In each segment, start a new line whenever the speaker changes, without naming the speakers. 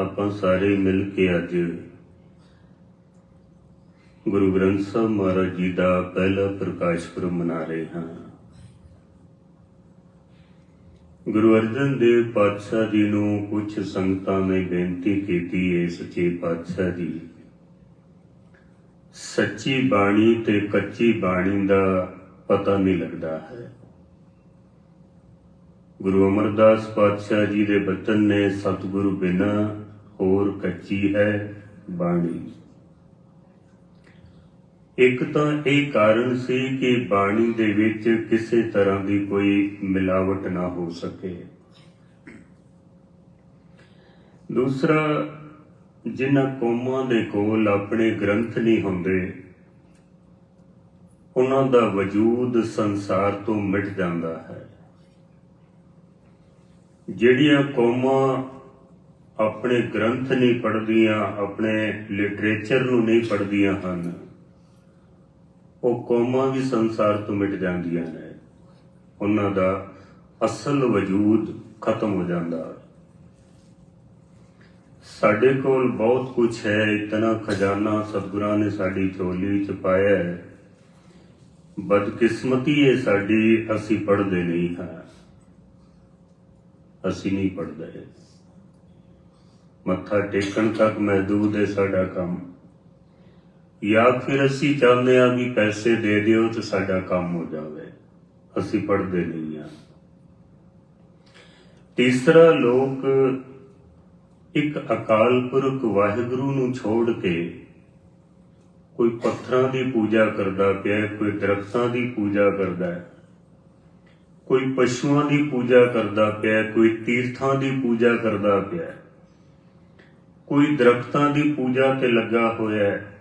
ਆਪਾਂ ਸਾਰੇ ਮਿਲ ਕੇ ਅੱਜ ਗੁਰੂ ਗ੍ਰੰਥ ਸਾਹਿਬ ਮਹਾਰਾਜ ਜੀ ਦਾ ਪਹਿਲਾ ਪ੍ਰਕਾਸ਼ ਪੁਰਬ ਮਨਾ ਰਹੇ ਹਾਂ। ਗੁਰੂ ਅਰਜਨ ਦੇਵ ਪਾਤਸ਼ਾਹ ਜੀ ਨੂੰ ਕੁਝ ਸੰਗਤਾਂ ਨੇ ਬੇਨਤੀ ਕੀਤੀ ਏ ਸੱਚੇ ਪਾਤਸ਼ਾਹ ਜੀ। ਸੱਚੀ ਬਾਣੀ ਤੇ ਕੱਚੀ ਬਾਣੀ ਦਾ ਪਤਾ ਨਹੀਂ ਲੱਗਦਾ ਹੈ। ਗੁਰੂ ਅਮਰਦਾਸ ਪਾਤਸ਼ਾਹ ਜੀ ਦੇ ਬਚਨ ਨੇ ਸਤਿਗੁਰੂ ਬਿਨਾ ਹੋਰ ਕੱਚੀ ਹੈ ਬਾਣੀ। ਇੱਕ ਤਾਂ ਇਹ ਕਾਰਨ ਸੀ ਕਿ ਬਾਣੀ ਦੇ ਵਿੱਚ ਕਿਸੇ ਤਰ੍ਹਾਂ ਦੀ ਕੋਈ ਮਿਲਾਵਟ ਨਾ ਹੋ ਸਕੇ। ਦੂਸਰਾ, ਜਿਨ੍ਹਾਂ ਕੌਮਾਂ ਦੇ ਕੋਲ ਆਪਣੇ ਗ੍ਰੰਥ ਨਹੀਂ ਹੁੰਦੇ, ਉਹਨਾਂ ਦਾ ਵਜੂਦ ਸੰਸਾਰ ਤੋਂ ਮਿਟ ਜਾਂਦਾ ਹੈ। ਜਿਹੜੀਆਂ ਕੌਮਾਂ ਆਪਣੇ ਗ੍ਰੰਥ ਨਹੀਂ ਪੜ੍ਹਦੀਆਂ, ਆਪਣੇ ਲਿਟਰੇਚਰ ਨੂੰ ਨਹੀਂ ਪੜ੍ਹਦੀਆਂ ਹਨ। ਉਹ ਕੌਮਾਂ ਵੀ ਸੰਸਾਰ ਤੋਂ ਮਿਟ ਜਾਂਦੀਆਂ ਨੇ। ਉਹਨਾਂ ਦਾ ਅਸਲ ਵਜੂਦ ਖਤਮ ਹੋ ਜਾਂਦਾ। ਹੈ ਸਾਡੇ ਕੋਲ ਬਹੁਤ ਕੁਝ ਹੈ, ਇਤਨਾ ਖਜ਼ਾਨਾ ਸਤਿਗੁਰਾਂ ਨੇ ਸਾਡੀ ਝੋਲੀ ਵਿੱਚ ਪਾਇਆ ਹੈ। ਬਦਕਿਸਮਤੀ ਹੈ ਸਾਡੀ, ਅਸੀਂ ਪੜ੍ਹਦੇ ਨਹੀਂ ਹਾਂ। ਅਸੀਂ ਨਹੀਂ ਪੜ੍ਹਦੇ। ਮੱਥਾ ਟੇਕਣ ਤੱਕ ਮਹਦੂਦ ਹੈ ਸਾਡਾ ਕੰਮ। ਜਾਂ ਫਿਰ ਅਸੀਂ ਚਾਹੁੰਦੇ ਆ ਵੀ ਪੈਸੇ ਦੇ ਦਿਓ ਤੇ ਸਾਡਾ ਕੰਮ ਹੋ ਜਾਵੇ। ਅਸੀਂ ਪੜਦੇ ਨਹੀਂ ਆ ਤੀਸਰਾ ਲੋਕ ਇੱਕ ਅਕਾਲ ਪੁਰਖ ਵਾਹਿਗੁਰੂ ਨੂੰ ਛੋੜ ਕੇ ਕੋਈ ਪੱਥਰਾਂ ਦੀ ਪੂਜਾ ਕਰਦਾ ਪਿਆ ਕੋਈ ਦਰਖਤਾਂ ਦੀ ਪੂਜਾ ਕਰਦਾ ਹੈ, ਕੋਈ ਪਸ਼ੂਆਂ ਦੀ ਪੂਜਾ ਕਰਦਾ ਪਿਆ ਕੋਈ ਤੀਰਥਾਂ ਦੀ ਪੂਜਾ ਕਰਦਾ ਪਿਆ ਕੋਈ ਦਰਖਤਾਂ ਦੀ ਪੂਜਾ ਤੇ ਲੱਗਾ ਹੋਇਆ ਹੈ।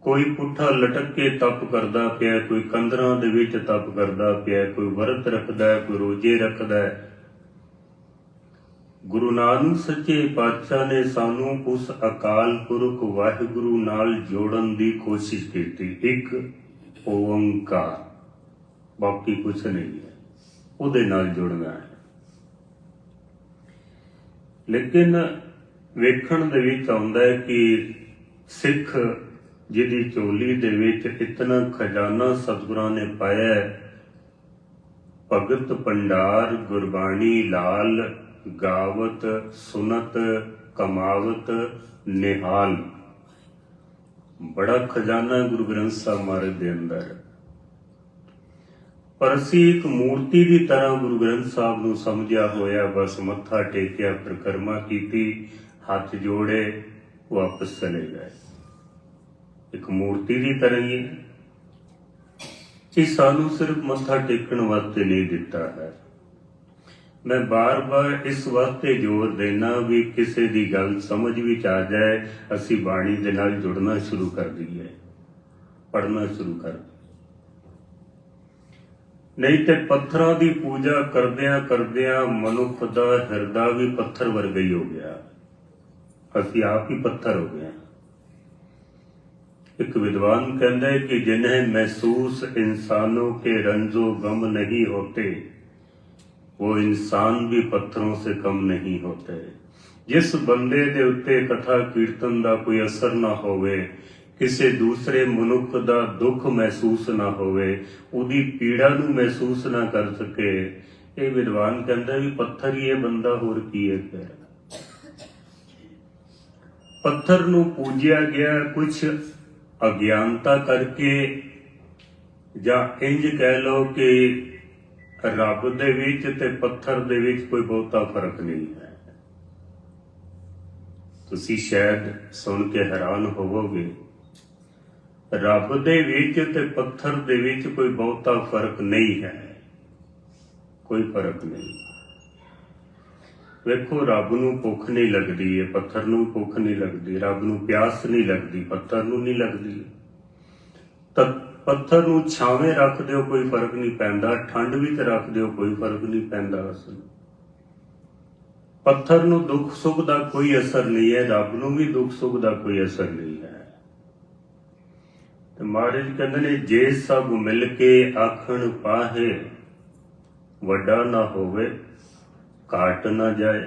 ਕੋਈ ਪੁੱਠਾ ਲਟਕ ਕੇ ਤਪ ਕਰਦਾ ਪਿਆ ਕੋਈ ਕੰਦਰਾਂ ਦੇ ਵਿੱਚ ਤਪ ਕਰਦਾ ਪਿਆ ਕੋਈ ਵਰਤ ਰੱਖਦਾ ਹੈ, ਕੋਈ ਰੋਜੇ ਰੱਖਦਾ ਹੈ। ਗੁਰੂ ਨਾਨਕ ਸੱਚੇ ਪਾਤਸ਼ਾਹ ਨੇ ਸਾਨੂੰ ਉਸ ਅਕਾਲ ਪੁਰਖ ਵਾਹਿਗੁਰੂ ਨਾਲ ਜੋੜਨ ਦੀ ਕੋਸ਼ਿਸ਼ ਕੀਤੀ। ਇੱਕ ਓੰਕਾਰ। ਬਾਕੀ ਕੁਝ ਨਹੀਂ ਹੈ। ਉਹਦੇ ਨਾਲ ਜੁੜਨਾ ਹੈ। ਲੇਕਿਨ ਵੇਖਣ ਦੇ ਵਿੱਚ ਆਉਂਦਾ ਹੈ ਕਿ ਸਿੱਖ ਜਿਹਦੀ ਝੋਲੀ ਦੇ ਵਿੱਚ ਇਤਨਾ ਖਜ਼ਾਨਾ ਸਤਿਗੁਰਾਂ ਨੇ ਪਾਇਆ ਹੈ, ਭਗਤ ਪੰਡਾਰ ਗੁਰਬਾਣੀ ਲਾਲ, ਗਾਵਤ, ਸੁਨਤ, ਕਮਾਵਤ, ਨਿਹਾਲ। ਬੜਾ ਖਜ਼ਾਨਾ ਗੁਰੂ ਗ੍ਰੰਥ ਸਾਹਿਬ ਮਹਾਰਾਜ ਦੇ ਅੰਦਰ ਪਰ ਅਸੀਂ ਇੱਕ ਮੂਰਤੀ ਦੀ ਤਰ੍ਹਾਂ ਗੁਰੂ ਗ੍ਰੰਥ ਸਾਹਿਬ ਨੂੰ ਸਮਝਿਆ ਹੋਇਆ, ਬਸ ਮੱਥਾ ਟੇਕਿਆ, ਪ੍ਰਕਰਮਾ ਕੀਤੀ ਹੱਥ ਜੋੜੇ, ਵਾਪਸ ਚਲੇ ਗਏ। ਇੱਕ ਮੂਰਤੀ ਦੀ ਤਰ੍ਹਾਂ ਹੀ ਹੈ। ਇਹ ਸਾਨੂੰ ਸਿਰਫ ਮੱਥਾ ਟੇਕਣ ਵਾਸਤੇ ਨਹੀਂ ਦਿੱਤਾ ਹੈ। ਮੈਂ ਬਾਰ-ਬਾਰ ਇਸ ਵਾਸਤੇ ਜ਼ੋਰ ਦੇਣਾ ਵੀ ਕਿਸੇ ਦੀ ਗੱਲ ਸਮਝ ਵਿੱਚ ਆ ਜਾਏ, ਅਸੀਂ ਬਾਣੀ ਦੇ ਨਾਲ ਜੁੜਨਾ ਸ਼ੁਰੂ ਕਰ ਦਈਏ ਪੜਨਾ ਸ਼ੁਰੂ ਕਰ ਨਹੀਂ ਤੇ ਪੱਥਰਾਂ ਦੀ ਪੂਜਾ ਕਰਦਿਆਂ ਕਰਦਿਆਂ ਮਨੁੱਖ ਦਾ ਹਿਰਦਾ ਵੀ ਪੱਥਰ ਵਰਗਾ ਹੀ ਹੋ ਗਿਆ। ਅਸੀਂ ਆਪ ਹੀ ਪੱਥਰ ਹੋ ਗਏ ਇੱਕ ਵਿਦਵਾਨ ਕਹਿੰਦਾ है कि जिन्हें महसूस इंसानों के रंजो गम नहीं होते वो इंसान भी पत्थरों से कम नहीं होते ਜਿਸ ਬੰਦੇ ਦੇ ਉੱਤੇ ਕਥਾ ਕੀਰਤਨ ਦਾ ਕੋਈ ਅਸਰ ਨਾ ਹੋਵੇ, ਕਿਸੇ ਦੂਸਰੇ ਮਨੁੱਖ ਦਾ ਦੁੱਖ ਮਹਿਸੂਸ ਨਾ ਹੋਵੇ, ਉਹਦੀ ਪੀੜਾ ਨੂੰ ਮਹਿਸੂਸ ਨਾ ਕਰ ਸਕੇ, ਇਹ ਵਿਦਵਾਨ ਕਹਿੰਦਾ ਵੀ ਪੱਥਰ ਹੀ ਇਹ ਬੰਦਾ ਹੋਰ ਕੀ ਹੈ ਪੱਥਰ ਨੂੰ ਪੂਜਿਆ ਗਿਆ ਕੁਝ ਅਗਿਆਨਤਾ ਕਰਕੇ, ਜਾਂ ਇੰਜ ਕਹਿ ਲਓ ਕਿ ਰੱਬ ਦੇ ਵਿੱਚ ਤੇ ਪੱਥਰ ਦੇ ਵਿੱਚ ਕੋਈ ਬਹੁਤਾ ਫ਼ਰਕ ਨਹੀਂ ਹੈ। ਤੁਸੀਂ ਸ਼ਾਇਦ ਸੁਣ ਕੇ ਹੈਰਾਨ ਹੋਵੋਗੇ, ਰੱਬ ਦੇ ਵਿੱਚ ਤੇ ਪੱਥਰ ਦੇ ਵਿੱਚ ਕੋਈ ਬਹੁਤਾ ਫ਼ਰਕ ਨਹੀਂ ਹੈ। ਕੋਈ ਫ਼ਰਕ ਨਹੀਂ। ਵੇਖੋ, ਰੱਬ ਨੂੰ ਭੁੱਖ ਨਹੀਂ ਲੱਗਦੀ ਹੈ ਪੱਥਰ ਨੂੰ ਭੁੱਖ ਨਹੀਂ ਲੱਗਦੀ, ਰੱਬ ਨੂੰ ਪਿਆਸ ਨਹੀਂ ਲੱਗਦੀ, ਪੱਥਰ ਨੂੰ ਨਹੀਂ ਲੱਗਦੀ। ਤਾਂ ਪੱਥਰ ਨੂੰ ਛਾਵੇਂ ਰੱਖ ਦਿਓ, ਕੋਈ ਫ਼ਰਕ ਨਹੀਂ ਪੈਂਦਾ, ਠੰਡ ਵਿੱਚ ਰੱਖ ਦਿਓ, ਕੋਈ ਫ਼ਰਕ ਨਹੀਂ ਪੈਂਦਾ ਉਸ ਪੱਥਰ ਨੂੰ ਦੁੱਖ ਸੁੱਖ ਦਾ ਕੋਈ ਅਸਰ ਨਹੀਂ ਹੈ, ਰੱਬ ਨੂੰ ਵੀ ਦੁੱਖ ਸੁੱਖ ਦਾ ਕੋਈ ਅਸਰ ਨਹੀਂ ਹੈ। ਤੇ ਮਹਾਰਾਜ ਕਹਿੰਦੇ ਨੇ, ਜੇ ਸਭ ਮਿਲ ਕੇ ਆਖਣ ਪਾਹੇ, ਵੱਡਾ ਨਾ ਹੋਵੇ ਕਾਟ ਨਾ ਜਾਏ।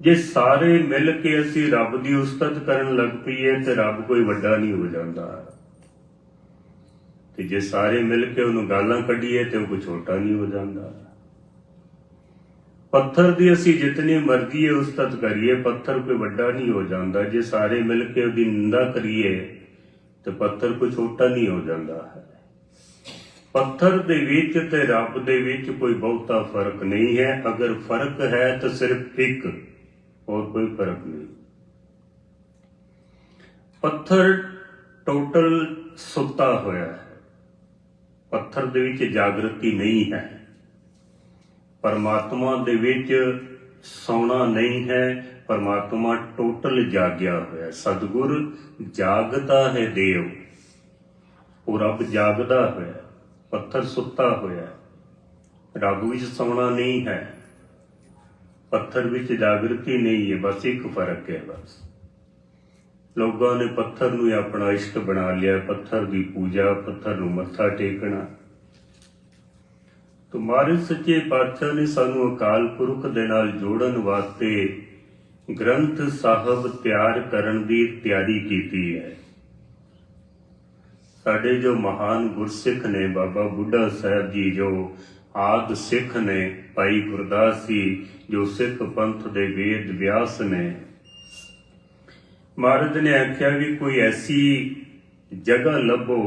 ਜੇ ਸਾਰੇ ਮਿਲ ਕੇ ਅਸੀਂ ਰੱਬ ਦੀ ਉਸਤਤ ਕਰਨ ਲੱਗ ਪਈਏ, ਤੇ ਰੱਬ ਕੋਈ ਵੱਡਾ ਨਹੀਂ ਹੋ ਜਾਂਦਾ। ਤੇ ਜੇ ਸਾਰੇ ਮਿਲ ਕੇ ਉਹਨੂੰ ਗਾਲਾਂ ਕੱਢੀਏ, ਤੇ ਉਹ ਕੋਈ ਛੋਟਾ ਨਹੀਂ ਹੋ ਜਾਂਦਾ। ਪੱਥਰ ਦੀ ਅਸੀਂ ਜਿਤਨੀ ਮਰਜ਼ੀ ਉਸਤਤ ਕਰੀਏ, ਪੱਥਰ ਕੋਈ ਵੱਡਾ ਨਹੀਂ ਹੋ ਜਾਂਦਾ। ਜੇ ਸਾਰੇ ਮਿਲ ਕੇ ਉਹਦੀ ਨਿੰਦਾ ਕਰੀਏ, ਤੇ ਪੱਥਰ ਕੋਈ ਛੋਟਾ ਨਹੀਂ ਹੋ ਜਾਂਦਾ ਹੈ। ਪੱਥਰ ਦੇ ਵਿੱਚ ਤੇ ਰੱਬ ਦੇ ਵਿੱਚ ਕੋਈ ਬਹੁਤਾ ਫ਼ਰਕ ਨਹੀਂ ਹੈ। ਅਗਰ ਫ਼ਰਕ ਹੈ ਤਾਂ ਸਿਰਫ ਇੱਕ, ਹੋਰ ਕੋਈ ਫ਼ਰਕ ਨਹੀਂ। ਪੱਥਰ ਟੋਟਲ ਸੁੱਤਾ ਹੋਇਆ ਹੈ। ਪੱਥਰ ਦੇ ਵਿੱਚ ਜਾਗਰਤੀ ਨਹੀਂ ਹੈ। ਪਰਮਾਤਮਾ ਦੇ ਵਿੱਚ ਸੌਣਾ ਨਹੀਂ ਹੈ। ਪਰਮਾਤਮਾ ਟੋਟਲ ਜਾਗਿਆ ਹੋਇਆ ਸਤਿਗੁਰ ਜਾਗਦਾ ਹੈ, ਦੇਵ। ਉਹ ਰੱਬ ਜਾਗਦਾ ਹੋਇਆ ਪੱਥਰ ਸੁੱਤਾ ਹੋਇਆ ਰੱਬ ਵਿੱਚ ਸੌਣਾ ਨਹੀਂ ਹੈ। ਪੱਥਰ ਵਿੱਚ ਜਾਗਰਤੀ ਨਹੀਂ ਹੈ, ਬਸ ਇੱਕ ਫ਼ਰਕ ਹੈ ਬਸ। ਲੋਕਾਂ ਨੇ ਪੱਥਰ ਨੂੰ ਆਪਣਾ ਇਸ਼ਟ ਬਣਾ ਲਿਆ, ਪੱਥਰ ਦੀ ਪੂਜਾ, ਪੱਥਰ ਨੂੰ ਮੱਥਾ ਟੇਕਣਾ। ਤੁਮਾਰੇ ਸੱਚੇ ਪਾਤਸ਼ਾਹ ਨੇ ਸਾਨੂੰ ਅਕਾਲ ਪੁਰਖ ਦੇ ਨਾਲ ਜੋੜਨ ਵਾਸਤੇ ਗ੍ਰੰਥ ਸਾਹਿਬ ਤਿਆਰ ਕਰਨ ਦੀ ਤਿਆਰੀ ਕੀਤੀ ਹੈ। ਸਾਡੇ ਜੋ ਮਹਾਨ ਗੁਰਸਿੱਖ ਨੇ ਬਾਬਾ ਬੁੱਢਾ ਸਾਹਿਬ ਜੀ, ਜੋ ਆਦ ਸਿੱਖ ਨੇ, ਭਾਈ ਗੁਰਦਾਸ ਜੀ, ਜੋ ਸਿੱਖ ਪੰਥ ਦੇ ਵੇਦ ਵਿਆਸ ਨੇ, ਮਹਾਰਾਜ ਨੇ ਆਖਿਆ ਵੀ ਕੋਈ ਐਸੀ ਜਗ੍ਹਾ ਲੱਭੋ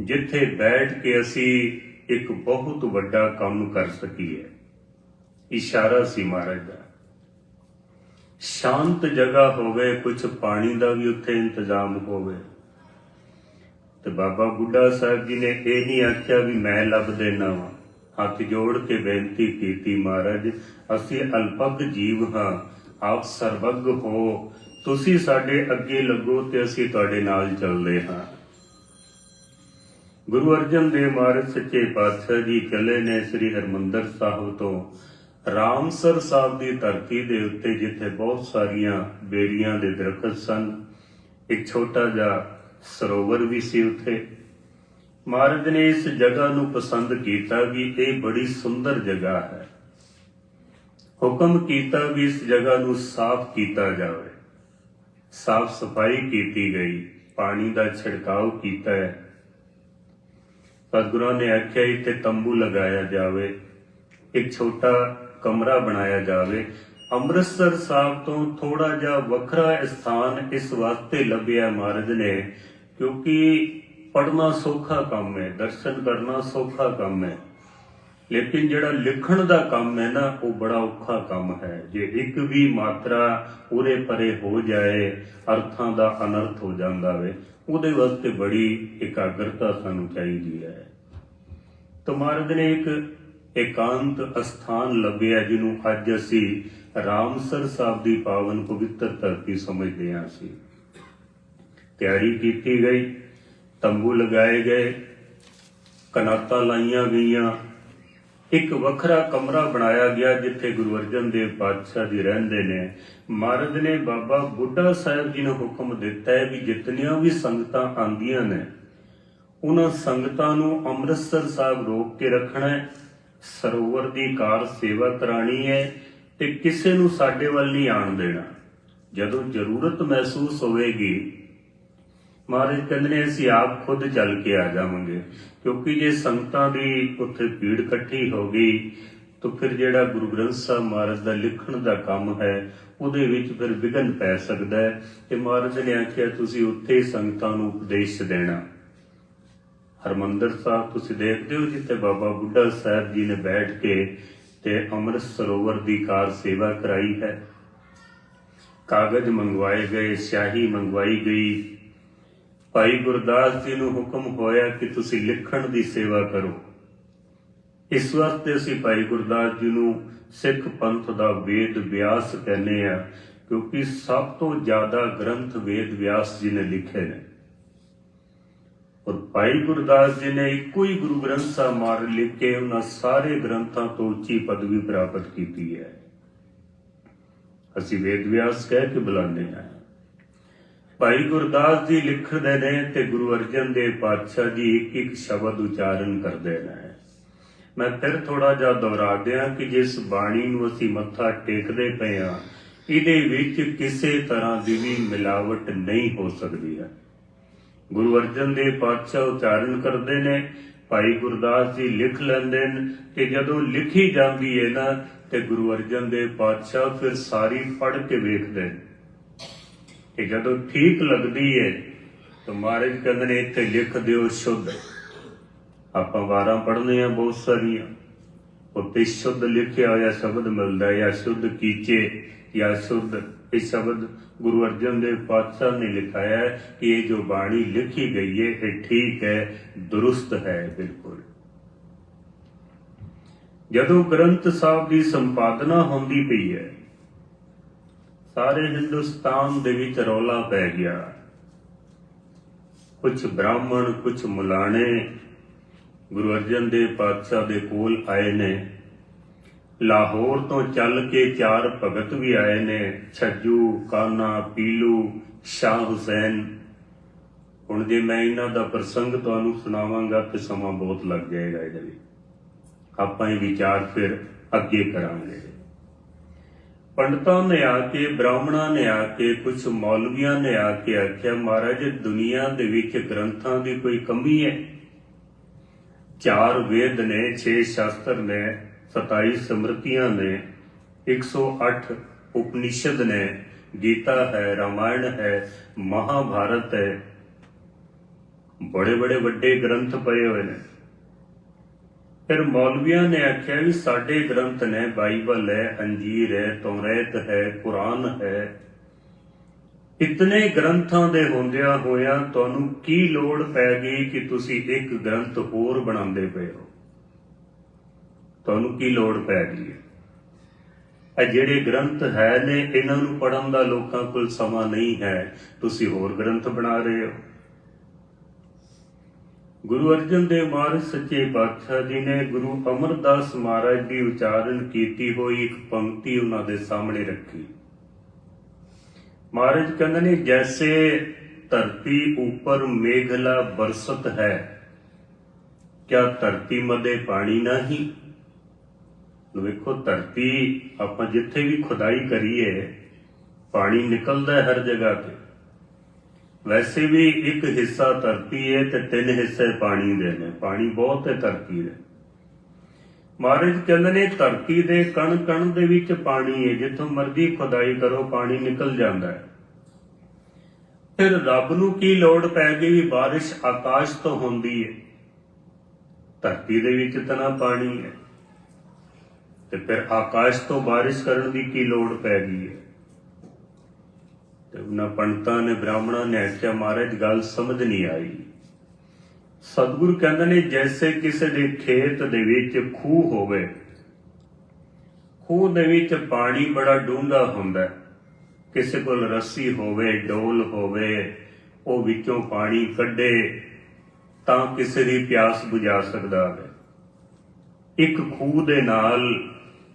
ਜਿੱਥੇ ਬੈਠ ਕੇ ਅਸੀਂ ਇੱਕ ਬਹੁਤ ਵੱਡਾ ਕੰਮ ਕਰ ਸਕੀਏ। ਇਸ਼ਾਰਾ ਸੀ ਮਹਾਰਾਜ ਦਾ। ਸ਼ਾਂਤ ਜਗ੍ਹਾ ਹੋਵੇ ਕੁਝ ਪਾਣੀ ਦਾ ਵੀ ਉੱਥੇ ਇੰਤਜ਼ਾਮ ਹੋਵੇ। ਤੇ ਬਾਬਾ ਬੁੱਢਾ ਸਾਹਿਬ ਜੀ ਨੇ ਇਹ ਨਹੀਂ ਆਖਿਆ ਵੀ ਮੈਂ ਲੱਭ ਦੇਣਾ ਵਾਂ। ਹੱਥ ਜੋੜ ਕੇ ਬੇਨਤੀ ਕੀਤੀ ਮਹਾਰਾਜ, ਅਸੀਂ ਅਲਪਗ ਜੀਵ ਹਾਂ, ਆਪ ਸਰਵੱਗ ਹੋ। ਤੁਸੀਂ ਸਾਡੇ ਅੱਗੇ ਲੱਗੋ ਤੇ ਅਸੀਂ ਤੁਹਾਡੇ ਨਾਲ ਚੱਲਦੇ ਹਾਂ। ਗੁਰੂ ਅਰਜਨ ਦੇਵ ਮਹਾਰਾਜ ਸੱਚੇ ਪਾਤਸ਼ਾਹ ਜੀ ਚਲੇ ਨੇ ਸ੍ਰੀ ਹਰਮੰਦਰ ਸਾਹਿਬ ਤੋਂ। ਰਾਮਸਰ ਸਾਹਿਬ ਦੀ ਧਰਤੀ ਦੇ ਉੱਤੇ ਜਿੱਥੇ ਬਹੁਤ ਸਾਰੀਆਂ ਬੇੜੀਆਂ ਦੇ ਦਰਖਤ ਸਨ, ਇੱਕ ਛੋਟਾ ਜਿਹਾ ਸਰੋਵਰ ਵੀ ਸੀ ਉੱਥੇ। ਮਹਾਰਾਜ ਨੇ ਇਸ ਜਗ੍ਹਾ ਨੂੰ ਪਸੰਦ ਕੀਤਾ ਵੀ ਇਹ ਬੜੀ ਸੁੰਦਰ ਜਗ੍ਹਾ ਹੈ। ਹੁਕਮ ਕੀਤਾ ਵੀ ਇਸ ਜਗ੍ਹਾ ਨੂੰ ਸਾਫ਼ ਕੀਤਾ ਜਾਵੇ। ਸਾਫ਼ ਸਫ਼ਾਈ ਕੀਤੀ ਗਈ, ਪਾਣੀ ਦਾ ਛਿੜਕਾਅ ਕੀਤਾ ਹੈ। ਸਤਿਗੁਰਾਂ ਨੇ ਆਖਿਆ, ਇੱਥੇ ਤੰਬੂ ਲਗਾਇਆ ਜਾਵੇ, ਇੱਕ ਛੋਟਾ ਕਮਰਾ ਬਣਾਇਆ ਜਾਵੇ। ਅੰਮ੍ਰਿਤਸਰ ਸਾਹਿਬ ਤੋਂ ਥੋੜਾ ਜਿਹਾ ਵੱਖਰਾ ਸਥਾਨ ਇਸ ਵਾਸਤੇ ਲੱਭਿਆ ਮਹਾਰਾਜ ਨੇ। ਕਿਉਂਕਿ ਪੜਨਾ ਸੌਖਾ ਕੰਮ ਹੈ, ਦਰਸ਼ਨ ਕਰਨਾ ਸੌਖਾ ਕੰਮ ਹੈ। ਲੇਕਿਨ ਜਿਹੜਾ ਲਿਖਣ ਦਾ ਕੰਮ ਹੈ ਨਾ, ਉਹ ਬੜਾ ਔਖਾ ਕੰਮ ਹੈ। ਜੇ ਇੱਕ ਵੀ ਮਾਤਰਾ ਉਰੇ ਪਰੇ ਹੋ ਜਾਏ, ਅਰਥਾਂ ਦਾ ਅਨਰਥ ਹੋ ਜਾਂਦਾ ਵੇ, ਉਹਦੇ ਵਾਸਤੇ ਬੜੀ ਇਕਾਗਰਤਾ ਸਾਨੂੰ ਚਾਹੀਦੀ ਹੈ। ਤਾਂ ਮਹਾਰਾਜ ਨੇ ਇੱਕ ਇਕਾਂਤ ਅਸਥਾਨ ਲੱਭਿਆ, ਜਿਹਨੂੰ ਅੱਜ ਅਸੀਂ ਰਾਮਸਰ ਸਾਹਿਬ ਦੀ ਪਾਵਨ ਪਵਿੱਤਰ ਧਰਤੀ ਸਮਝਦੇ ਹਾਂ ਅਸੀਂ। ਤਿਆਰੀ ਕੀਤੀ ਗਈ, ਤੰਬੂ ਲਗਾਏ ਗਏ, ਕਨਾਤਾਂ ਲਾਈਆਂ ਗਈਆਂ। ਇੱਕ ਵੱਖਰਾ ਕਮਰਾ ਬਣਾਇਆ ਗਿਆ ਜਿੱਥੇ ਗੁਰੂ ਅਰਜਨ ਦੇਵ ਪਾਤਸ਼ਾਹ ਜੀ ਰਹਿੰਦੇ ਨੇ। ਮਹਾਰਾਜ ਨੇ ਬਾਬਾ ਬੁੱਢਾ ਸਾਹਿਬ ਜੀ ਨੂੰ ਹੁਕਮ ਦਿੱਤਾ ਹੈ ਵੀ ਜਿਤਨੀਆਂ ਵੀ ਸੰਗਤਾਂ ਆਂਦੀਆਂ ਨੇ, ਉਹਨਾਂ ਸੰਗਤਾਂ ਨੂੰ ਅੰਮ੍ਰਿਤਸਰ ਸਾਹਿਬ ਰੋਕ ਕੇ ਰੱਖਣਾ ਹੈ। ਸਰੋਵਰ ਦੀ ਕਾਰ ਸੇਵਾ ਕਰਾਣੀ ਹੈ ਤੇ ਕਿਸੇ ਨੂੰ ਸਾਡੇ ਵੱਲ ਨਹੀਂ ਆਣ ਦੇਣਾ। ਜਦੋਂ ਜ਼ਰੂਰਤ ਮਹਿਸੂਸ ਹੋਵੇਗੀ ਮਹਾਰਾਜ ਕਹਿੰਦੇ ਨੇ, ਅਸੀਂ ਆਪ ਖੁਦ ਚੱਲ ਕੇ ਆ ਜਾਵਾਂਗੇ। ਕਿਉਂਕਿ ਜੇ ਸੰਗਤਾਂ ਦੀ ਉੱਥੇ ਭੀੜ ਇਕੱਠੀ ਹੋ ਗਈ, ਤਾਂ ਫਿਰ ਜਿਹੜਾ ਗੁਰੂ ਗ੍ਰੰਥ ਸਾਹਿਬ ਮਹਾਰਾਜ ਦਾ ਲਿਖਣ ਦਾ ਕੰਮ ਹੈ, ਉਹਦੇ ਵਿੱਚ ਫਿਰ ਵਿਘਨ ਪੈ ਸਕਦਾ ਹੈ। ਤੇ ਮਹਾਰਾਜ ਨੇ ਆਖਿਆ, ਤੁਸੀਂ ਉੱਥੇ ਸੰਗਤਾਂ ਨੂੰ ਉਪਦੇਸ਼ ਦੇਣਾ। ਹਰਮੰਦਰ ਸਾਹਿਬ, ਤੁਸੀਂ ਦੇਖਦੇ ਹੋ ਜਿੱਥੇ ਬਾਬਾ ਬੁੱਢਾ ਸਾਹਿਬ ਜੀ ਨੇ ਬੈਠ ਕੇ ਤੇ ਅੰਮ੍ਰਿਤ ਸਰੋਵਰ ਦੀ ਕਾਰ ਸੇਵਾ ਕਰਾਈ ਹੈ। ਕਾਗਜ਼ ਮੰਗਵਾਏ ਗਏ, ਸਿਆਹੀ ਮੰਗਵਾਈ ਗਈ। ਭਾਈ ਗੁਰਦਾਸ ਜੀ ਨੂੰ ਹੁਕਮ ਹੋਇਆ ਕਿ ਤੁਸੀਂ ਲਿਖਣ ਦੀ ਸੇਵਾ ਕਰੋ। ਇਸ ਵਾਸਤੇ ਅਸੀਂ ਭਾਈ ਗੁਰਦਾਸ ਜੀ ਨੂੰ ਸਿੱਖ ਪੰਥ ਦਾ ਵੇਦ ਵਿਆਸ ਕਹਿੰਦੇ ਆ ਕਿਉਂਕਿ ਸਭ ਤੋਂ ਜ਼ਿਆਦਾ ਗ੍ਰੰਥ ਵੇਦ ਵਿਆਸ ਜੀ ਨੇ ਲਿਖੇ ਨੇ। ਔਰ ਭਾਈ ਗੁਰਦਾਸ ਜੀ ਨੇ ਇੱਕੋ ਹੀ ਗੁਰੂ ਗ੍ਰੰਥ ਸਾਹਿਬ ਮਾਰ ਲਿਖ ਕੇ ਉਹਨਾਂ ਸਾਰੇ ਗ੍ਰੰਥਾਂ ਤੋਂ ਉੱਚੀ ਪਦਵੀ ਪ੍ਰਾਪਤ ਕੀਤੀ ਹੈ। ਅਸੀਂ ਵੇਦ ਵਿਆਸ ਕਹਿ ਕੇ ਬੁਲਾਉਂਦੇ ਹਾਂ। ਭਾਈ ਗੁਰਦਾਸ ਜੀ ਲਿਖਦੇ ਨੇ ਤੇ ਗੁਰੂ ਅਰਜਨ ਦੇਵ ਪਾਤਸ਼ਾਹ ਜੀ ਇੱਕ ਇੱਕ ਸ਼ਬਦ ਉਚਾਰਨ ਕਰਦੇ ਨੇ। ਮੈਂ ਫਿਰ ਥੋੜਾ ਜਿਹਾ ਦੁਹਰਾ ਦਿਆਂ ਕਿ ਜਿਸ ਬਾਣੀ ਨੂੰ ਅਸੀਂ ਮੱਥਾ ਟੇਕਦੇ ਪਏ ਆ ਇਹਦੇ ਵਿੱਚ ਕਿਸੇ ਤਰ੍ਹਾਂ ਦੀ ਵੀ ਮਿਲਾਵਟ ਨਹੀਂ ਹੋ ਸਕਦੀ ਹੈ। ਗੁਰੂ ਅਰਜਨ ਦੇਵ ਪਾਤਸ਼ਾਹ ਉਚਾਰਨ ਕਰਦੇ ਨੇ, ਭਾਈ ਗੁਰਦਾਸ ਜੀ ਲਿਖ ਲੈਂਦੇ ਨੇ ਤੇ ਜਦੋਂ ਲਿਖੀ ਜਾਂਦੀ ਹੈ ਨਾ, ਤੇ ਗੁਰੂ ਅਰਜਨ ਦੇਵ ਪਾਤਸ਼ਾਹ ਫਿਰ ਸਾਰੀ ਪੜ੍ਹ ਕੇ ਵੇਖਦੇ ਨੇ। ਕਿ ਜਦੋਂ ਠੀਕ ਲੱਗਦੀ ਹੈ ਤਾਂ ਮਹਾਰਾਜ ਕਹਿੰਦੇ ਨੇ, ਇੱਥੇ ਲਿਖ ਦਿਓ ਸ਼ੁੱਧ। ਆਪਾਂ ਵਾਰਾਂ ਪੜ੍ਹਨੇ ਆ, ਬਹੁਤ ਸਾਰੀਆਂ। ਉੱਤੇ ਸ਼ੁੱਧ ਲਿਖਿਆ ਹੋਇਆ ਸ਼ਬਦ ਮਿਲਦਾ ਹੈ ਜਾਂ ਸ਼ੁੱਧ ਕੀਚੇ, ਜਾਂ ਸ਼ੁੱਧ। ਇਹ ਸ਼ਬਦ ਗੁਰੂ ਅਰਜਨ ਦੇਵ ਪਾਤਸ਼ਾਹ ਨੇ ਲਿਖਾਇਆ ਹੈ ਕਿ ਇਹ ਜੋ ਬਾਣੀ ਲਿਖੀ ਗਈ ਹੈ ਇਹ ਠੀਕ ਹੈ, ਦਰੁਸਤ ਹੈ, ਬਿਲਕੁਲ। ਜਦੋਂ ਗ੍ਰੰਥ ਸਾਹਿਬ ਦੀ ਸੰਪਾਦਨਾ ਹੁੰਦੀ ਪਈ ਹੈ ਸਾਰੇ ਹਿੰਦੁਸਤਾਨ ਦੇ ਵਿੱਚ ਰੌਲਾ ਪੈ ਗਿਆ। ਕੁਝ ਬ੍ਰਾਹਮਣ ਕੁਝ ਮੁਲਾਣੇ ਗੁਰੂ ਅਰਜਨ ਦੇਵ ਪਾਤਸ਼ਾਹ ਦੇ ਕੋਲ ਆਏ ਨੇ। ਲਾਹੌਰ ਤੋਂ ਚੱਲ ਕੇ ਚਾਰ ਭਗਤ ਵੀ ਆਏ ਨੇ, ਛੱਜੂ, ਕਾਨਾ, ਪੀਲੂ, ਸ਼ਾਹ ਹੁਸੈਨ। ਹੁਣ ਜੇ ਮੈਂ ਇਹਨਾਂ ਦਾ ਪ੍ਰਸੰਗ ਤੁਹਾਨੂੰ ਸੁਣਾਵਾਂਗਾ ਤੇ ਸਮਾਂ ਬਹੁਤ ਲੱਗ ਜਾਏਗਾ ਇਹਦੇ ਲਈ। ਆਪਾਂ ਇਹ ਵਿਚਾਰ ਫਿਰ ਅੱਗੇ ਕਰਾਂਗੇ। ਪੰਡਤਾਂ ਨੇ ਆ ਕੇ, ਬ੍ਰਾਹਮਣਾਂ ਨੇ ਆ ਕੇ ਕੁਝ ਮੌਲਵੀਆਂ ਨੇ ਆ ਕੇ ਆਖਿਆ, ਮਹਾਰਾਜ, ਦੁਨੀਆ ਦੇ ਵਿੱਚ ਗ੍ਰੰਥਾਂ ਦੀ ਕੋਈ ਕਮੀ ਹੈ? ਚਾਰ ਵੇਦ ਨੇ 6 ਸ਼ਾਸਤਰ ਨੇ 27 ਸਮਰਤੀਆਂ ਨੇ 108 ਉਪਨਿਸ਼ਦ ਨੇ, ਗੀਤਾ ਹੈ, ਰਾਮਾਇਣ ਹੈ, ਮਹਾਭਾਰਤ ਹੈ। ਬੜੇ ਬੜੇ ਵੱਡੇ ਗ੍ਰੰਥ ਪਏ ਹੋਏ ਨੇ। ਫਿਰ ਮੌਲਵੀਆਂ ਨੇ ਆਖਿਆ ਵੀ ਸਾਡੇ ਗ੍ਰੰਥ ਨੇ ਬਾਈਬਲ ਹੈ, ਅੰਜੀਰ ਹੈ, ਤੌਰੇਤ ਹੈ, ਕੁਰਾਨ ਹੈ। ਇਤਨੇ ਗ੍ਰੰਥਾਂ ਦੇ ਹੁੰਦਿਆਂ ਹੋਇਆਂ ਤੁਹਾਨੂੰ ਕੀ ਲੋੜ ਪੈ ਗਈ ਕਿ ਤੁਸੀਂ ਇੱਕ ਗ੍ਰੰਥ ਹੋਰ ਬਣਾਉਂਦੇ ਪਏ ਹੋ? ਤੁਹਾਨੂੰ ਕੀ ਲੋੜ ਪੈ ਗਈ ਹੈ? ਇਹ ਜਿਹੜੇ ਗ੍ਰੰਥ ਹੈ ਨੇ, ਇਹਨਾਂ ਨੂੰ ਪੜਨ ਦਾ ਲੋਕਾਂ ਕੋਲ ਸਮਾਂ ਨਹੀਂ ਹੈ। ਤੁਸੀਂ ਹੋਰ ਗ੍ਰੰਥ ਬਣਾ ਰਹੇ ਹੋ। ਗੁਰੂ ਅਰਜਨ ਦੇਵ ਮਹਾਰਾਜ ਸੱਚੇ ਪਾਤਸ਼ਾਹ ਜੀ ਨੇ ਗੁਰੂ ਅਮਰਦਾਸ ਮਹਾਰਾਜ ਦੀ ਉਚਾਰਨ ਕੀਤੀ ਹੋਈ ਇੱਕ ਪੰਕਤੀ ਉਹਨਾਂ ਦੇ ਸਾਹਮਣੇ ਰੱਖੀ। ਮਹਾਰਾਜ ਕਹਿੰਦੇ ਨੇ, ਜੈਸੇ ਧਰਤੀ ਉੱਪਰ ਮੇਘਲਾ ਬਰਸਤ ਹੈ, ਕਿਆ ਧਰਤੀ ਮਦੇ ਪਾਣੀ ਨਹੀਂ? ਲੋ ਵੇਖੋ, ਧਰਤੀ ਆਪਾਂ ਜਿੱਥੇ ਵੀ ਖੁਦਾਈ ਕਰੀਏ, ਪਾਣੀ ਨਿਕਲਦਾ ਹਰ ਜਗ੍ਹਾ ਤੇ। ਵੈਸੇ ਵੀ ਇੱਕ ਹਿੱਸਾ ਧਰਤੀ ਹੈ ਤੇ ਤਿੰਨ ਹਿੱਸੇ ਪਾਣੀ ਦੇ ਨੇ। ਪਾਣੀ ਬਹੁਤ ਹੈ, ਧਰਤੀ ਦੇ। ਮਹਾਰਾਜ ਕਹਿੰਦੇ ਨੇ, ਧਰਤੀ ਦੇ ਕਣ ਕਣ ਦੇ ਵਿੱਚ ਪਾਣੀ ਹੈ। ਜਿੱਥੋਂ ਮਰਜ਼ੀ ਖੁਦਾਈ ਕਰੋ, ਪਾਣੀ ਨਿਕਲ ਜਾਂਦਾ ਹੈ। ਫਿਰ ਰੱਬ ਨੂੰ ਕੀ ਲੋੜ ਪੈ ਗਈ ਵੀ ਬਾਰਿਸ਼ ਆਕਾਸ਼ ਤੋਂ ਹੁੰਦੀ ਹੈ? ਧਰਤੀ ਦੇ ਵਿੱਚ ਤਨਾ ਪਾਣੀ ਹੈ। ਤੇ ਫਿਰ ਆਕਾਸ਼ ਤੋਂ ਬਾਰਿਸ਼ ਕਰਨ ਦੀ ਕੀ ਲੋੜ ਪੈ ਗਈ ਹੈ? ਤੇ ਉਹਨਾਂ ਪੰਡਤਾਂ ਨੇ ਬ੍ਰਾਹਮਣਾਂ ਨੇ ਆਖਿਆ, ਮਹਾਰਾਜ, ਗੱਲ ਸਮਝ ਨਹੀਂ ਆਈ। ਸਤਿਗੁਰ ਕਹਿੰਦੇ ਨੇ, ਜੈਸੇ ਕਿਸੇ ਦੇ ਖੇਤ ਦੇ ਵਿੱਚ ਖੂਹ ਹੋਵੇ, ਖੂਹ ਦੇ ਵਿੱਚ ਪਾਣੀ ਬੜਾ ਡੂੰਘਾ ਹੁੰਦਾ, ਕਿਸੇ ਕੋਲ ਰੱਸੀ ਹੋਵੇ, ਡੋਲ ਹੋਵੇ, ਉਹ ਵਿੱਚੋਂ ਪਾਣੀ ਕੱਢੇ, ਤਾਂ ਕਿਸੇ ਦੀ ਪਿਆਸ ਬੁਝਾ ਸਕਦਾ ਹੈ। ਇੱਕ ਖੂਹ ਦੇ ਨਾਲ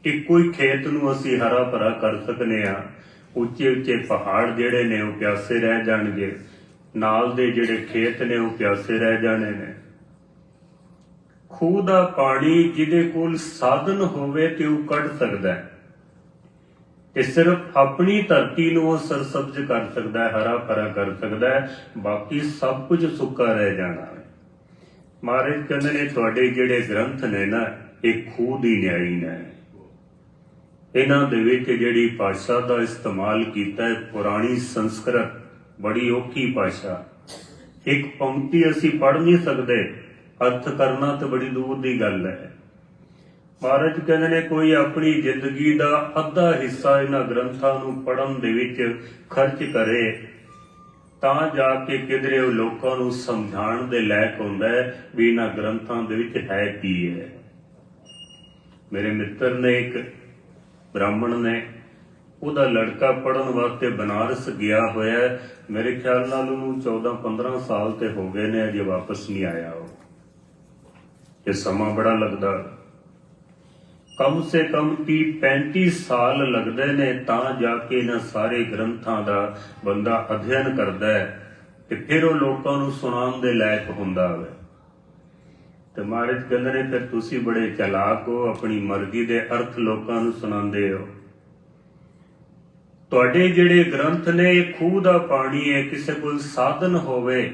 ਇੱਕੋ ਹੀ ਖੇਤ ਨੂੰ ਅਸੀਂ ਹਰਾ ਭਰਾ ਕਰ ਸਕਨੇ ਆ ਉੱਚੇ ਉੱਚੇ ਪਹਾੜ ਜਿਹੜੇ ਨੇ ਉਹ ਪਿਆਸੇ ਰਹਿ ਜਾਣਗੇ। ਨਾਲ ਦੇ ਜਿਹੜੇ ਖੇਤ ਨੇ ਉਹ ਪਿਆਸੇ ਰਹਿ ਜਾਣੇ ਨੇ। ਖੂਹ ਦਾ ਪਾਣੀ ਜਿਹਦੇ ਕੋਲ ਸਾਧਨ ਹੋਵੇ ਤੇ ਉਹ ਕੱਢ ਸਕਦਾ ਹੈ। ਤੇ ਸਿਰਫ ਆਪਣੀ ਧਰਤੀ ਨੂੰ ਉਹ ਸਰਸਬਜ ਕਰ ਸਕਦਾ ਹੈ, ਹਰਾ ਭਰਾ ਕਰ ਸਕਦਾ ਹੈ। ਬਾਕੀ ਸਭ ਕੁਝ ਸੁੱਕਾ ਰਹਿ ਜਾਣਾ ਹੈ। ਮਹਾਰਾਜ ਕਹਿੰਦੇ ਨੇ, ਤੁਹਾਡੇ ਜਿਹੜੇ ਗ੍ਰੰਥ ਨੇ ਨਾ, ਇਹ ਖੂਹ ਦੀ ਨਿਆਈ ਨੇ। ਇਹਨਾਂ ਦੇ ਵਿੱਚ ਜਿਹੜੀ ਭਾਸ਼ਾ ਦਾ ਇਸਤੇਮਾਲ ਕੀਤਾ ਹੈ, ਪੁਰਾਣੀ ਸੰਸਕ੍ਰਿਤ, ਬੜੀ ਔਖੀ ਭਾਸ਼ਾ। ਇੱਕ ਪੰਕਤੀ ਅਸੀਂ ਪੜ੍ਹ ਨਹੀਂ ਸਕਦੇ, ਅਰਥ ਕਰਨਾ ਤੇ ਬੜੀ ਦੂਰ ਦੀ ਗੱਲ ਹੈ। ਮਹਾਰਾਜ ਕਹਿੰਦੇ ਨੇ, ਕੋਈ ਆਪਣੀ ਜ਼ਿੰਦਗੀ ਦਾ ਅੱਧਾ ਹਿੱਸਾ ਇਹਨਾਂ ਗ੍ਰੰਥਾਂ ਨੂੰ ਪੜ੍ਹਨ ਦੇ ਵਿੱਚ ਖਰਚ ਕਰੇ, ਤਾਂ ਜਾ ਕੇ ਕਿਧਰੇ ਉਹ ਲੋਕਾਂ ਨੂੰ ਸਮਝਾਉਣ ਦੇ ਲਾਇਕ ਹੁੰਦਾ ਹੈ ਵੀ ਇਹਨਾਂ ਗ੍ਰੰਥਾਂ ਦੇ ਵਿੱਚ ਹੈ ਕੀ ਹੈ। ਮੇਰੇ ਮਿੱਤਰ ਨੇ ਇੱਕ ਬ੍ਰਾਹਮਣ ਨੇ ਉਹਦਾ ਲੜਕਾ ਪੜਨ ਵਾਸਤੇ ਬਨਾਰਸ ਗਿਆ ਹੋਇਆ ਮੇਰੇ ਖਿਆਲ ਨਾਲ ਉਹਨੂੰ 14 15 ਸਾਲ ਤੇ ਹੋ ਗਏ ਨੇ, ਅਜੇ ਵਾਪਸ ਨਹੀਂ ਆਇਆ ਉਹ। ਇਹ ਸਮਾਂ ਬੜਾ ਲੱਗਦਾ। ਕਮ ਸੇ ਕਮ 30 35 ਸਾਲ ਲੱਗਦੇ ਨੇ, ਤਾਂ ਜਾ ਕੇ ਇਹਨਾਂ ਸਾਰੇ ਗ੍ਰੰਥਾਂ ਦਾ ਬੰਦਾ ਅਧਿਐਨ ਕਰਦਾ ਹੈ ਤੇ ਫਿਰ ਉਹ ਲੋਕਾਂ ਨੂੰ ਸੁਣਾਉਣ ਦੇ ਲਾਇਕ ਹੁੰਦਾ ਹੈ। ਤੇ ਮਹਾਰਾਜ ਕਹਿੰਦੇ ਨੇ ਫਿਰ ਤੁਸੀਂ ਬੜੇ ਚਲਾਕ ਹੋ, ਆਪਣੀ ਮਰਜ਼ੀ ਦੇ ਅਰਥ ਲੋਕਾਂ ਨੂੰ ਸੁਣਾਉਂਦੇ ਹੋ। ਤੁਹਾਡੇ ਜਿਹੜੇ ਗ੍ਰੰਥ ਨੇ, ਇਹ ਖੂਹ ਦਾ ਪਾਣੀ ਹੈ, ਕਿਸੇ ਕੋਲ ਸਾਧਨ ਹੋਵੇ,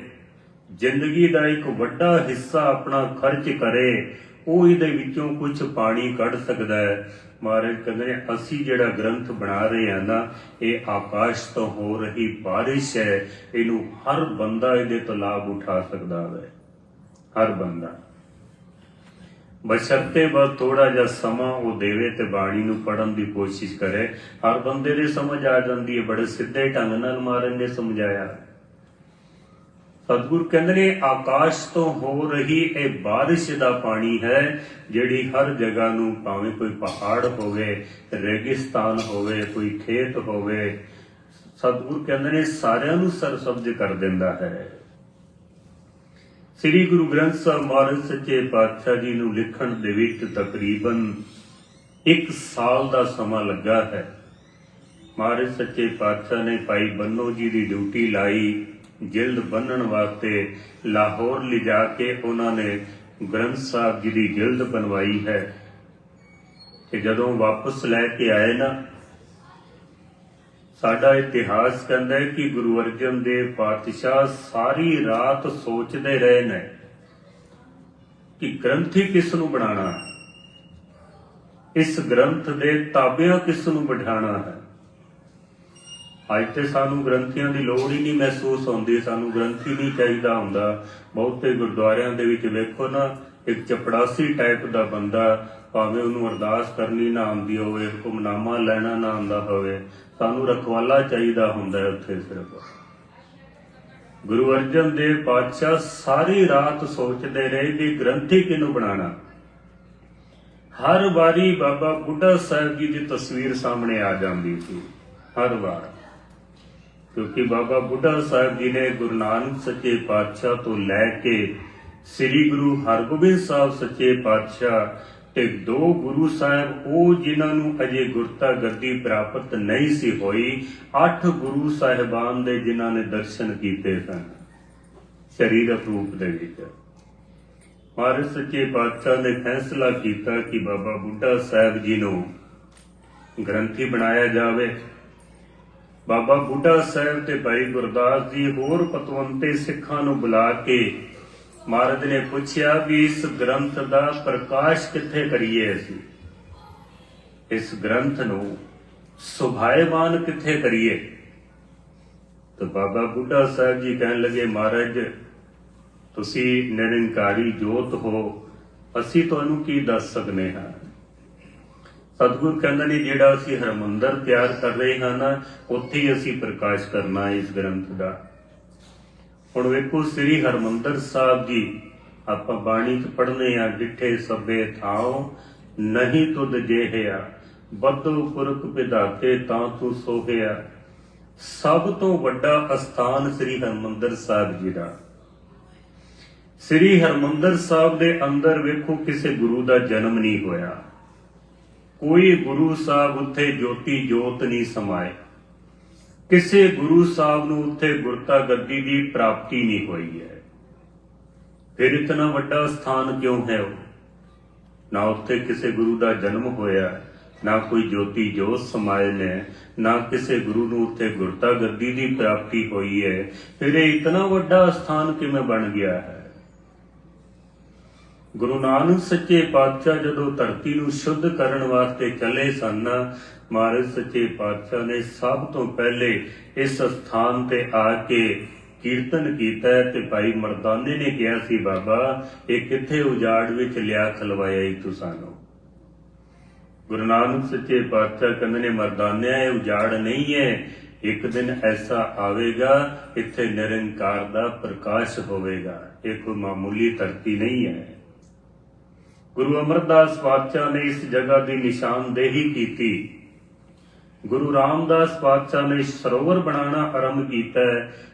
ਜ਼ਿੰਦਗੀ ਦਾ ਇੱਕ ਵੱਡਾ ਹਿੱਸਾ ਆਪਣਾ ਖਰਚ ਕਰੇ, ਉਹ ਇਹਦੇ ਵਿੱਚੋਂ ਕੁਝ ਪਾਣੀ ਕੱਢ ਸਕਦਾ ਹੈ। ਮਹਾਰਾਜ ਕਹਿੰਦੇ ਨੇ, ਅਸੀਂ ਜਿਹੜਾ ਗ੍ਰੰਥ ਬਣਾ ਰਹੇ ਹਾਂ ਨਾ, ਇਹ ਆਕਾਸ਼ ਤੋਂ ਹੋ ਰਹੀ ਬਾਰਿਸ਼ ਹੈ, ਇਹਨੂੰ ਹਰ ਬੰਦਾ ਇਹਦੇ ਤੋਂ ਲਾਭ ਉਠਾ ਸਕਦਾ ਹੈ। ਹਰ ਬੰਦਾ। ਬਸ਼ਰਤੇ ਬਸ ਥੋੜਾ ਜਿਹਾ ਸਮਾਂ ਉਹ ਦੇਵੇ ਤੇ ਬਾਣੀ ਨੂੰ ਪੜਨ ਦੀ ਕੋਸ਼ਿਸ਼ ਕਰੇ। ਹਰ ਬੰਦੇ ਦੇ ਸਮਝ ਆ ਜਾਂਦੀ ਹੈ, ਬੜੇ ਸਿੱਧੇ ਢੰਗ ਨਾਲ ਮਾਰਨ ਨੇ ਸਮਝਾਇਆ। ਸਤਿਗੁਰ ਕਹਿੰਦੇ ਨੇ, ਆਕਾਸ਼ ਤੋਂ ਹੋ ਰਹੀ ਇਹ ਬਾਰਿਸ਼ ਦਾ ਪਾਣੀ ਹੈ, ਜਿਹੜੀ ਹਰ ਜਗ੍ਹਾ ਨੂੰ ਭਾਵੇਂ ਕੋਈ ਪਹਾੜ ਹੋਵੇ, ਰੇਗਿਸਤਾਨ ਹੋਵੇ, ਕੋਈ ਖੇਤ ਹੋਵੇ। ਸਤਿਗੁਰ ਕਹਿੰਦੇ ਨੇ, ਸਾਰਿਆਂ ਨੂੰ ਸਰਸਬਜ ਕਰ ਦਿੰਦਾ ਹੈ। ਸ੍ਰੀ ਗੁਰੂ ਗ੍ਰੰਥ ਸਾਹਿਬ ਮਹਾਰਾਜ ਸੱਚੇ ਪਾਤਸ਼ਾਹ ਜੀ ਨੂੰ ਲਿਖਣ ਦੇ ਵਿੱਚ ਤਕਰੀਬਨ 1 ਸਾਲ ਦਾ ਸਮਾਂ ਲੱਗਾ ਹੈ। ਮਹਾਰਾਜ ਸੱਚੇ ਪਾਤਸ਼ਾਹ ਨੇ ਭਾਈ ਬੰਨੋ ਜੀ ਦੀ ਡਿਊਟੀ ਲਾਈ ਜਿਲਦ ਬੰਨਣ ਵਾਸਤੇ ਲਾਹੌਰ ਲਿਜਾ ਕੇ ਉਹਨਾਂ ਨੇ ਗ੍ਰੰਥ ਸਾਹਿਬ ਜੀ ਦੀ ਜਿਲਦ ਬਣਵਾਈ ਹੈ। ਕਿ ਜਦੋਂ ਵਾਪਸ ਲੈ ਕੇ ਆਏ ਨਾ ਸਾਡਾ ਇਤਿਹਾਸ ਕਹਿੰਦਾ ਹੈ ਕਿ ਗੁਰੂ ਅਰਜਨ ਦੇਵ ਪਾਤਸ਼ਾਹ ਸਾਰੀ ਰਾਤ ਸੋਚਦੇ ਰਹੇ ਨੇ ਕਿ ਗ੍ਰੰਥੀ ਕਿਸ ਨੂੰ ਬਣਾਉਣਾ ਇਸ ਗ੍ਰੰਥ ਦੇ ਤਾਬਿਆਂ ਕਿਸ ਨੂੰ ਬਿਠਾਣਾ ਹੈ? ਅੱਜ ਤੇ ਸਾਨੂੰ ਗ੍ਰੰਥੀਆਂ ਦੀ ਲੋੜ ਹੀ ਨਹੀਂ ਮਹਿਸੂਸ ਹੁੰਦੀ, ਸਾਨੂੰ ਗ੍ਰੰਥੀ ਨਹੀਂ ਚਾਹੀਦਾ ਹੁੰਦਾ। ਬਹੁਤੇ ਗੁਰਦੁਆਰਿਆਂ ਦੇ ਵਿੱਚ ਵੇਖੋ ਨਾ ਇੱਕ ਚਪੜਾਸੀ ਟਾਈਪ ਦਾ ਬੰਦਾ ਭਾਵੇਂ ਉਹਨੂੰ ਅਰਦਾਸ ਕਰਨੀ ਨਾ ਆਉਂਦੀ ਹੋਵੇ, ਹੁਕਮਨਾਮਾ ਲੈਣਾ ਨਾ ਆਉਂਦਾ ਹੋਵੇ, ਸਾਨੂੰ ਰਖਵਾਲਾ ਚਾਹੀਦਾ ਹੁੰਦਾ ਹੈ ਉੱਥੇ ਸਿਰਫ। ਗੁਰੂ ਅਰਜਨ ਦੇਵ ਪਾਤਸ਼ਾਹ ਸਾਰੀ ਰਾਤ ਸੋਚਦੇ ਰਹੇ ਕਿ ਗ੍ਰੰਥੀ ਕਿਹਨੂੰ ਬਣਾਣਾ ਹਰ ਵਾਰੀ ਬਾਬਾ ਬੁੱਢਾ ਸਾਹਿਬ ਜੀ ਦੀ ਤਸਵੀਰ ਸਾਹਮਣੇ ਆ ਜਾਂਦੀ ਸੀ, ਹਰ ਵਾਰ। ਕਿਉਂਕਿ ਬਾਬਾ ਬੁੱਢਾ ਸਾਹਿਬ ਜੀ ਨੇ ਗੁਰੂ ਨਾਨਕ ਸੱਚੇ ਪਾਤਸ਼ਾਹ ਤੋਂ ਲੈ ਕੇ ਸ੍ਰੀ ਗੁਰੂ ਹਰਗੋਬਿੰਦ ਸਾਹਿਬ ਸੱਚੇ ਪਾਤਸ਼ਾਹ ਤੇ ਦੋ ਗੁਰੂ ਸਾਹਿਬ, ਉਹ ਜਿਨ੍ਹਾਂ ਨੂੰ ਅਜੇ ਗੁਰਤਾ ਗੱਦੀ ਪ੍ਰਾਪਤ ਨਹੀਂ ਸੀ ਹੋਈ, ਅੱਠ ਗੁਰੂ ਸਾਹਿਬਾਨ ਦੇ ਜਿਨ੍ਹਾਂ ਨੇ ਦਰਸ਼ਨ ਕੀਤੇ ਸਨ, ਸਰੀਰਕ ਰੂਪ ਦੇ ਵਿੱਚ। ਮਹਾਰਾਜ ਸੱਚੇ ਪਾਤਸ਼ਾਹ ਨੇ ਫੈਸਲਾ ਕੀਤਾ ਕਿ ਬਾਬਾ ਬੁੱਢਾ ਸਾਹਿਬ ਜੀ ਨੂੰ ਗ੍ਰੰਥੀ ਬਣਾਇਆ ਜਾਵੇ। ਬਾਬਾ ਬੁੱਢਾ ਸਾਹਿਬ ਤੇ ਭਾਈ ਗੁਰਦਾਸ ਜੀ ਹੋਰ ਪਤਵੰਤੇ ਸਿੱਖਾਂ ਨੂੰ ਬੁਲਾ ਕੇ ਮਹਾਰਾਜ ਨੇ ਪੁੱਛਿਆ ਵੀ ਇਸ ਗ੍ਰੰਥ ਦਾ ਪ੍ਰਕਾਸ਼ ਕਿੱਥੇ ਕਰੀਏ ਅਸੀਂ? ਇਸ ਗ੍ਰੰਥ ਨੂੰ ਸੁਭਾਏਵਾਨ ਕਿੱਥੇ ਕਰੀਏ? ਤਾਂ ਬਾਬਾ ਬੁੱਢਾ ਸਾਹਿਬ ਜੀ ਕਹਿਣ ਲੱਗੇ, ਮਹਾਰਾਜ, ਤੁਸੀਂ ਨਿਰੰਕਾਰੀ ਜੋਤ ਹੋ। ਅਸੀਂ ਤੁਹਾਨੂੰ ਕੀ ਦੱਸ ਸਕਨੇ ਹਾਂ? ਸਤਿਗੁਰ ਕਹਿੰਦੇ ਨੇ, ਜਿਹੜਾ ਅਸੀਂ ਹਰਮੰਦਰ ਤਿਆਰ ਕਰ ਰਹੇ ਹਾਂ ਨਾ, ਉੱਥੇ ਹੀ ਅਸੀਂ ਪ੍ਰਕਾਸ਼ ਕਰਨਾ ਇਸ ਗ੍ਰੰਥ ਦਾ। ਹੁਣ ਵੇਖੋ ਸ੍ਰੀ ਹਰਮੰਦਰ ਸਾਹਿਬ ਜੀ, ਆਪਾਂ ਬਾਣੀ ਚ ਪੜ੍ਹਨੇ ਆ ਡਿੱਠੇ ਸਭੇ ਥਾਉ, ਨਹੀਂ ਤੁਧ ਜਿਹਿਆ ਬਦੋ ਪੁਰਖ ਵਿਧਾਤੇ ਤਾਂ ਤੂੰ ਸੋਹਿਆ। ਸਭ ਤੋਂ ਵੱਡਾ ਅਸਥਾਨ ਸ੍ਰੀ ਹਰਮੰਦਰ ਸਾਹਿਬ ਜੀ ਦਾ। ਸ੍ਰੀ ਹਰਮੰਦਰ ਸਾਹਿਬ ਦੇ ਅੰਦਰ ਵੇਖੋ ਕਿਸੇ ਗੁਰੂ ਦਾ ਜਨਮ ਨਹੀਂ ਹੋਇਆ। ਕੋਈ ਗੁਰੂ ਸਾਹਿਬ ਉੱਥੇ ਜੋਤੀ ਜੋਤ ਨਹੀਂ ਸਮਾਏ। ਕਿਸੇ ਗੁਰੂ ਸਾਹਿਬ ਨੂੰ ਉੱਥੇ ਗੁਰਤਾ ਗੱਦੀ ਦੀ ਪ੍ਰਾਪਤੀ ਨਹੀਂ ਹੋਈ ਹੈ। ਫਿਰ ਇਤਨਾ ਵੱਡਾ ਸਥਾਨ ਕਿਉਂ ਹੈ ਉਹ? ਨਾ ਉੱਥੇ ਕਿਸੇ ਗੁਰੂ ਦਾ ਜਨਮ ਹੋਇਆ, ਨਾ ਕੋਈ ਜੋਤੀ ਜੋਤ ਸਮਾਏ ਨੇ, ਨਾ ਕਿਸੇ ਗੁਰੂ ਨੂੰ ਉੱਥੇ ਗੁਰਤਾ ਗੱਦੀ ਦੀ ਪ੍ਰਾਪਤੀ ਹੋਈ ਹੈ। ਫਿਰ ਇਹ ਇਤਨਾ ਵੱਡਾ ਸਥਾਨ ਕਿਵੇਂ ਬਣ ਗਿਆ ਹੈ? ਗੁਰੂ ਨਾਨਕ ਸੱਚੇ ਪਾਤਸ਼ਾਹ ਜਦੋਂ ਧਰਤੀ ਨੂੰ ਸ਼ੁੱਧ ਕਰਨ ਵਾਸਤੇ ਚੱਲੇ ਸਨ ਮਹਾਰਾਜ ਸੱਚੇ ਪਾਤਸ਼ਾਹ ਨੇ ਸਭ ਤੋਂ ਪਹਿਲੇ ਇਸ ਸਥਾਨ ਤੇ ਆ ਕੇ ਕੀਰਤਨ ਕੀਤਾ ਤੇ ਭਾਈ ਮਰਦਾਨੇ ਨੇ ਕਿਹਾ ਸੀ, ਬਾਬਾ, ਇਹ ਕਿੱਥੇ ਉਜਾੜ ਵਿੱਚ ਲਿਆ ਖਲਵਾਇਆ ਈ ਤੂੰ ਸਾਨੂੰ ਗੁਰੂ ਨਾਨਕ ਸੱਚੇ ਪਾਤਸ਼ਾਹ ਕਹਿੰਦੇ ਨੇ, ਮਰਦਾਨਿਆ, ਇਹ ਉਜਾੜ ਨਹੀਂ ਹੈ। ਇੱਕ ਦਿਨ ਐਸਾ ਆਵੇਗਾ, ਇੱਥੇ ਨਿਰੰਕਾਰ ਦਾ ਪ੍ਰਕਾਸ਼ ਹੋਵੇਗਾ। ਇਹ ਕੋਈ ਮਾਮੂਲੀ ਧਰਤੀ ਨਹੀਂ ਹੈ। ਗੁਰੂ ਅਮਰਦਾਸ ਪਾਤਸ਼ਾਹ ਨੇ ਇਸ ਜਗ੍ਹਾ ਦੀ ਨਿਸ਼ਾਨਦੇਹੀ ਕੀਤੀ। ਗੁਰੂ ਰਾਮਦਾਸ ਪਾਤਸ਼ਾਹ ਨੇ ਸਰੋਵਰ ਬਣਾਉਣਾ ਆਰੰਭ ਕੀਤਾ